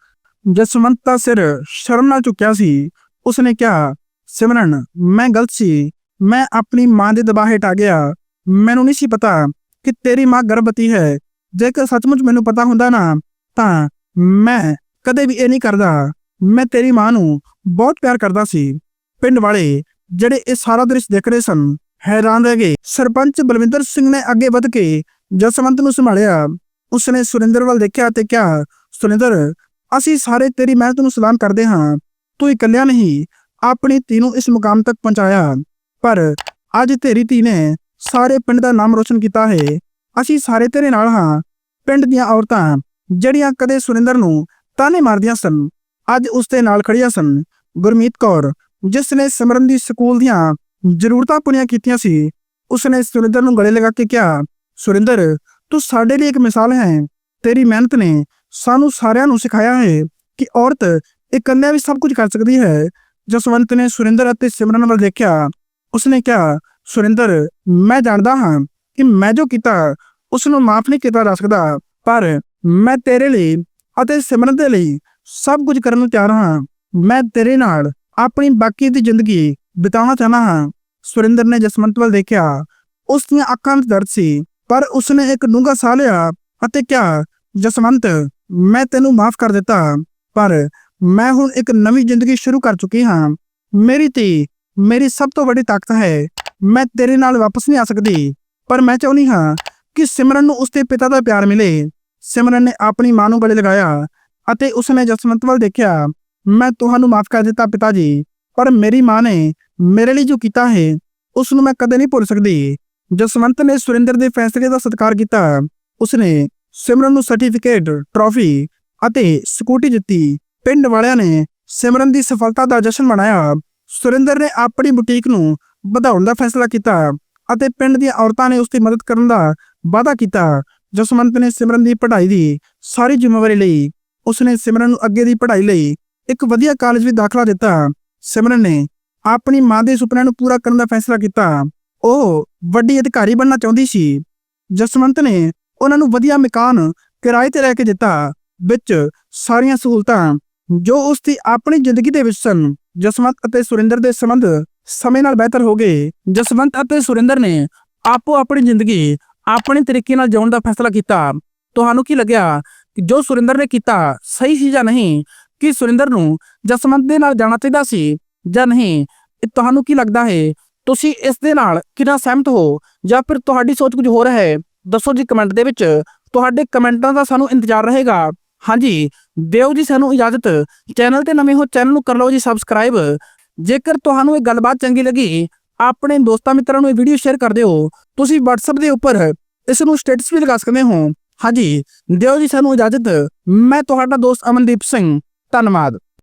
ਜਸਵੰਤ ਦਾ ਸਿਰ ਸ਼ਰਮ ਨਾਲ ਝੁਕਿਆ ਸੀ। ਉਸਨੇ ਕਿਹਾ, ਸਿਮਰਨ, ਮੈਂ ਗਲਤ ਸੀ। ਮੈਂ ਆਪਣੀ ਮਾਂ ਦੇ ਦਬਾਅ ਹੇਠ ਆ ਗਿਆ। ਮੈਨੂੰ ਨਹੀਂ ਸੀ ਪਤਾ ਕਿ ਤੇਰੀ ਮਾਂ ਗਰਭਵਤੀ ਹੈ। ਜੇਕਰ ਸੱਚਮੁੱਚ ਮੈਨੂੰ ਪਤਾ ਹੁੰਦਾ ਨਾ, ਤਾਂ ਮੈਂ ਕਦੇ ਵੀ ਇਹ ਨਹੀਂ ਕਰਦਾ। ਮੈਂ ਤੇਰੀ ਮਾਂ ਨੂੰ ਬਹੁਤ ਪਿਆਰ ਕਰਦਾ ਸੀ। ਪਿੰਡ ਵਾਲੇ ਜਿਹੜੇ ਇਹ ਸਾਰਾ ਦ੍ਰਿਸ਼ ਦੇਖ ਰਹੇ ਸਨ, ਹੈਰਾਨ ਰਹਿ ਗਏ। ਸਰਪੰਚ ਬਲਵਿੰਦਰ ਸਿੰਘ ਨੇ ਅੱਗੇ ਵਧ ਕੇ ਜਸਵੰਤ ਨੂੰ ਸੰਭਾਲਿਆ। ਉਸਨੇ ਸੁਰਿੰਦਰ ਵੱਲ ਦੇਖਿਆ ਤੇ ਕਿਹਾ, ਸੁਰਿੰਦਰ, ਅਸੀਂ ਸਾਰੇ ਤੇਰੀ ਮਿਹਨਤ ਨੂੰ ਸਲਾਮ ਕਰਦੇ ਹਾਂ। ਤੂੰ ਇਕੱਲਿਆ ਨਹੀਂ, ਆਪਣੀ ਧੀ ਨੂੰ ਇਸ ਮੁਕਾਮ ਤੱਕ ਪਹੁੰਚਾਇਆ। ਪਰ ਅੱਜ ਤੇਰੀ ਧੀ ਨੇ ਸਾਰੇ ਪਿੰਡ ਦਾ ਨਾਮ ਰੋਸ਼ਨ ਕੀਤਾ ਹੈ। ਅਸੀਂ ਸਾਰੇ ਤੇਰੇ ਨਾਲ ਹਾਂ। ਪਿੰਡ ਦੀਆਂ ਔਰਤਾਂ, ਜਿਹੜੀਆਂ ਕਦੇ ਸੁਰਿੰਦਰ ਨੂੰ ਤਾਨੇ ਮਾਰਦੀਆਂ ਸਨ, ਅੱਜ ਉਸ ਦੇ ਨਾਲ ਖੜੀਆਂ ਸਨ। ਗੁਰਮੀਤ ਕੌਰ, ਜਿਸ ਨੇ ਸਿਮਰਨ ਦੀ ਸਕੂਲ ਦੀਆਂ ਜ਼ਰੂਰਤਾਂ ਪੂਰੀਆਂ ਕੀਤੀਆਂ ਸੀ ਉਸਨੇ ਸੁਰਿੰਦਰ ਨੂੰ ਗਲੇ ਲਗਾ ਕੇ ਕਿਹਾ, ਸੁਰਿੰਦਰ, ਤੂੰ ਸਾਡੇ ਲਈ ਇੱਕ ਮਿਸਾਲ ਹੈ। ਤੇਰੀ ਮਿਹਨਤ ਨੇ ਸਾਨੂੰ ਸਾਰਿਆਂ ਨੂੰ ਸਿਖਾਇਆ ਹੈ ਕਿ ਔਰਤ ਇਕੱਲੇ ਵੀ ਸਭ ਕੁਝ ਕਰ ਸਕਦੀ ਹੈ। ਜਸਵੰਤ ਨੇ ਸੁਰਿੰਦਰ ਅਤੇ ਸਿਮਰਨ ਵੱਲ ਦੇਖਿਆ। ਉਸਨੇ ਕਿਹਾ, ਸੁਰਿੰਦਰ, ਮੈਂ ਜਾਣਦਾ ਹਾਂ ਕਿ ਮੈਂ ਜੋ ਕੀਤਾ ਉਸ ਨੂੰ ਮਾਫ ਨਹੀਂ ਕੀਤਾ ਜਾ ਸਕਦਾ, ਪਰ ਮੈਂ ਤੇਰੇ ਲਈ ਅਤੇ ਸਿਮਰਨ ਦੇ ਲਈ ਸਭ ਕੁਝ ਕਰਨ ਨੂੰ ਤਿਆਰ ਹਾਂ। ਮੈਂ ਤੇਰੇ ਨਾਲ ਆਪਣੀ ਬਾਕੀ ਦੀ ਜ਼ਿੰਦਗੀ ਬਿਤਾਉਣਾ ਚਾਹਨਾ ਹਾਂ। ਸੁਰਿੰਦਰ ਨੇ ਜਸਵੰਤ ਵੱਲ ਦੇਖਿਆ। ਉਸ ਦੀਆਂ ਅੱਖਾਂ ਵਿੱਚ ਦਰਦ ਸੀ, ਪਰ ਉਸਨੇ ਇੱਕ ਡੂੰਘਾ ਸਾਹ ਲਿਆ ਅਤੇ ਕਿਹਾ, ਜਸਵੰਤ, ਮੈਂ ਤੈਨੂੰ ਮਾਫ ਕਰ ਦਿੱਤਾ, ਪਰ ਮੈਂ ਹੁਣ ਇੱਕ ਨਵੀਂ ਜ਼ਿੰਦਗੀ ਸ਼ੁਰੂ ਕਰ ਚੁੱਕੀ ਹਾਂ। ਮੇਰੀ ਧੀ, ਮੇਰੀ ਸਭ ਤੋਂ ਵੱਡੀ ਤਾਕਤ ਹੈ। ਮੈਂ ਤੇਰੇ ਨਾਲ ਵਾਪਸ ਨਹੀਂ ਆ ਸਕਦੀ। ਪਰ ਮੈਂ ਚਾਹੁੰਦੀ ਹਾਂ ਕਿ ਸਿਮਰਨ ਨੂੰ ਉਸਦੇ ਪਿਤਾ ਦਾ ਪਿਆਰ ਮਿਲੇ। ਸਿਮਰਨ ਨੇ ਆਪਣੀ ਮਾਂ ਨੂੰ ਗਲੇ ਲਗਾਇਆ ਅਤੇ ਉਸਨੇ ਜਸਵੰਤ ਵੱਲ ਦੇਖਿਆ, ਮੈਂ ਤੁਹਾਨੂੰ ਮਾਫ ਕਰ ਦਿੱਤਾ ਪਿਤਾ ਜੀ, ਪਰ ਮੇਰੀ ਮਾਂ ਨੇ ਮੇਰੇ ਲਈ ਜੋ ਕੀਤਾ ਹੈ ਉਸ ਨੂੰ ਮੈਂ ਕਦੇ ਨਹੀਂ ਭੁੱਲ ਸਕਦੀ। ਜਸਵੰਤ ਨੇ ਸੁਰਿੰਦਰ ਦੇ ਫੈਸਲੇ ਦਾ ਸਤਿਕਾਰ ਕੀਤਾ। ਉਸਨੇ ਸਿਮਰਨ ਨੂੰ ਸਰਟੀਫਿਕੇਟ, ਟਰਾਫੀ ਅਤੇ ਸਕੂਟੀ ਦਿੱਤੀ। ਪਿੰਡ ਵਾਲਿਆਂ ਨੇ ਸਿਮਰਨ ਦੀ ਸਫਲਤਾ ਦਾ ਜਸ਼ਨ ਮਨਾਇਆ। ਸੁਰਿੰਦਰ ਨੇ ਆਪਣੀ ਬੁਟੀਕ ਨੂੰ ਵਧਾਉਣ ਦਾ ਫੈਸਲਾ ਕੀਤਾ। ਅਤੇ ਪਿੰਡ ਦੀਆਂ ਔਰਤਾਂ ਨੇ ਉਸ ਦੀ ਮਦਦ ਕਰਨ ਦਾ ਵਾਅਦਾ ਕੀਤਾ। ਜਸਵੰਤ ਨੇ ਸਿਮਰਨ ਦੀ ਪੜ੍ਹਾਈ ਦੀ ਸਾਰੀ ਜ਼ਿੰਮੇਵਾਰੀ ਲਈ, ਉਸਨੇ ਸਿਮਰਨ ਨੂੰ ਅੱਗੇ ਦੀ ਪੜ੍ਹਾਈ ਲਈ ਇੱਕ ਵਧੀਆ ਕਾਲਜ ਵਿੱਚ ਦਾਖਲਾ ਦਿੱਤਾ। ਸਿਮਰਨ ਨੇ ਆਪਣੀ ਮਾਂ ਦੇ ਸੁਪਨਿਆਂ ਨੂੰ ਪੂਰਾ ਕਰਨ ਦਾ ਫੈਸਲਾ ਕੀਤਾ। ਉਹ ਵੱਡੀ ਅਧਿਕਾਰੀ ਬਣਨਾ ਚਾਹੁੰਦੀ ਸੀ। ਜਸਵੰਤ ਨੇ ਉਹਨਾਂ ਨੂੰ ਵਧੀਆ ਮਕਾਨ ਕਿਰਾਏ ਤੇ ਲੈ ਕੇ ਦਿੱਤਾ, ਵਿੱਚ ਸਾਰੀਆਂ ਸਹੂਲਤਾਂ ਜੋ ਉਸ ਦੀ ਆਪਣੀ ਜ਼ਿੰਦਗੀ ਦੇ ਵਿੱਚ ਸਨ। ਜਸਵੰਤ ਅਤੇ ਸੁਰਿੰਦਰ ਦੇ ਸੰਬੰਧ ਸਮੇਂ ਨਾਲ ਬਿਹਤਰ ਹੋ ਗਏ। ਜਸਵੰਤ ਅਤੇ ਸੁਰਿੰਦਰ ਨੇ ਆਪੋ ਆਪਣੀ ਜ਼ਿੰਦਗੀ ਆਪਣੇ ਤਰੀਕੇ ਨਾਲ ਜਿਉਣ ਦਾ ਫੈਸਲਾ ਕੀਤਾ। ਤੁਹਾਨੂੰ ਕੀ ਲੱਗਿਆ ਕਿ ਜੋ ਸੁਰਿੰਦਰ ਨੇ ਕੀਤਾ ਸਹੀ ਸੀ ਜਾਂ ਨਹੀਂ? ਕਿ ਸੁਰਿੰਦਰ ਨੂੰ ਜਸਵੰਤ ਦੇ ਨਾਲ ਜਾਣਾ ਚਾਹੀਦਾ ਸੀ ਜਾਂ ਨਹੀਂ? ਤੁਹਾਨੂੰ ਕੀ ਲੱਗਦਾ ਹੈ? ਤੁਸੀਂ ਇਸ ਦੇ ਨਾਲ ਕਿੰਨਾ ਸਹਿਮਤ ਹੋ ਜਾਂ ਫਿਰ ਤੁਹਾਡੀ ਸੋਚ ਕੁਝ ਹੋਰ ਹੈ? ਦੱਸੋ ਜੀ ਕਮੈਂਟ ਦੇ ਵਿੱਚ। ਤੁਹਾਡੇ ਕਮੈਂਟਾਂ ਦਾ ਸਾਨੂੰ ਇੰਤਜ਼ਾਰ ਰਹੇਗਾ। ਹਾਂਜੀ, ਦਿਓ ਜੀ ਸਾਨੂੰ ਇਜਾਜ਼ਤ। ਚੈਨਲ ਤੇ ਨਵੇਂ ਹੋ ਚੈਨਲ ਨੂੰ ਕਰ ਲਓ ਜੀ ਸਬਸਕ੍ਰਾਈਬ। ਜੇਕਰ ਤੁਹਾਨੂੰ ਇਹ ਗੱਲਬਾਤ ਚੰਗੀ ਲੱਗੀ, ਆਪਣੇ ਦੋਸਤਾਂ ਮਿੱਤਰਾਂ ਨੂੰ ਇਹ ਵੀਡੀਓ ਸ਼ੇਅਰ ਕਰ ਦਿਓ। ਤੁਸੀਂ WhatsApp ਦੇ ਉੱਪਰ ਇਸ ਨੂੰ ਸਟੇਟਸ ਵੀ ਲਗਾ ਸਕਦੇ ਹੋ। ਹਾਂਜੀ, ਦਿਓ ਜੀ ਸਾਨੂੰ ਇਜਾਜ਼ਤ। ਮੈਂ ਤੁਹਾਡਾ ਦੋਸਤ ਅਮਨਦੀਪ ਸਿੰਘ। ਧੰਨਵਾਦ।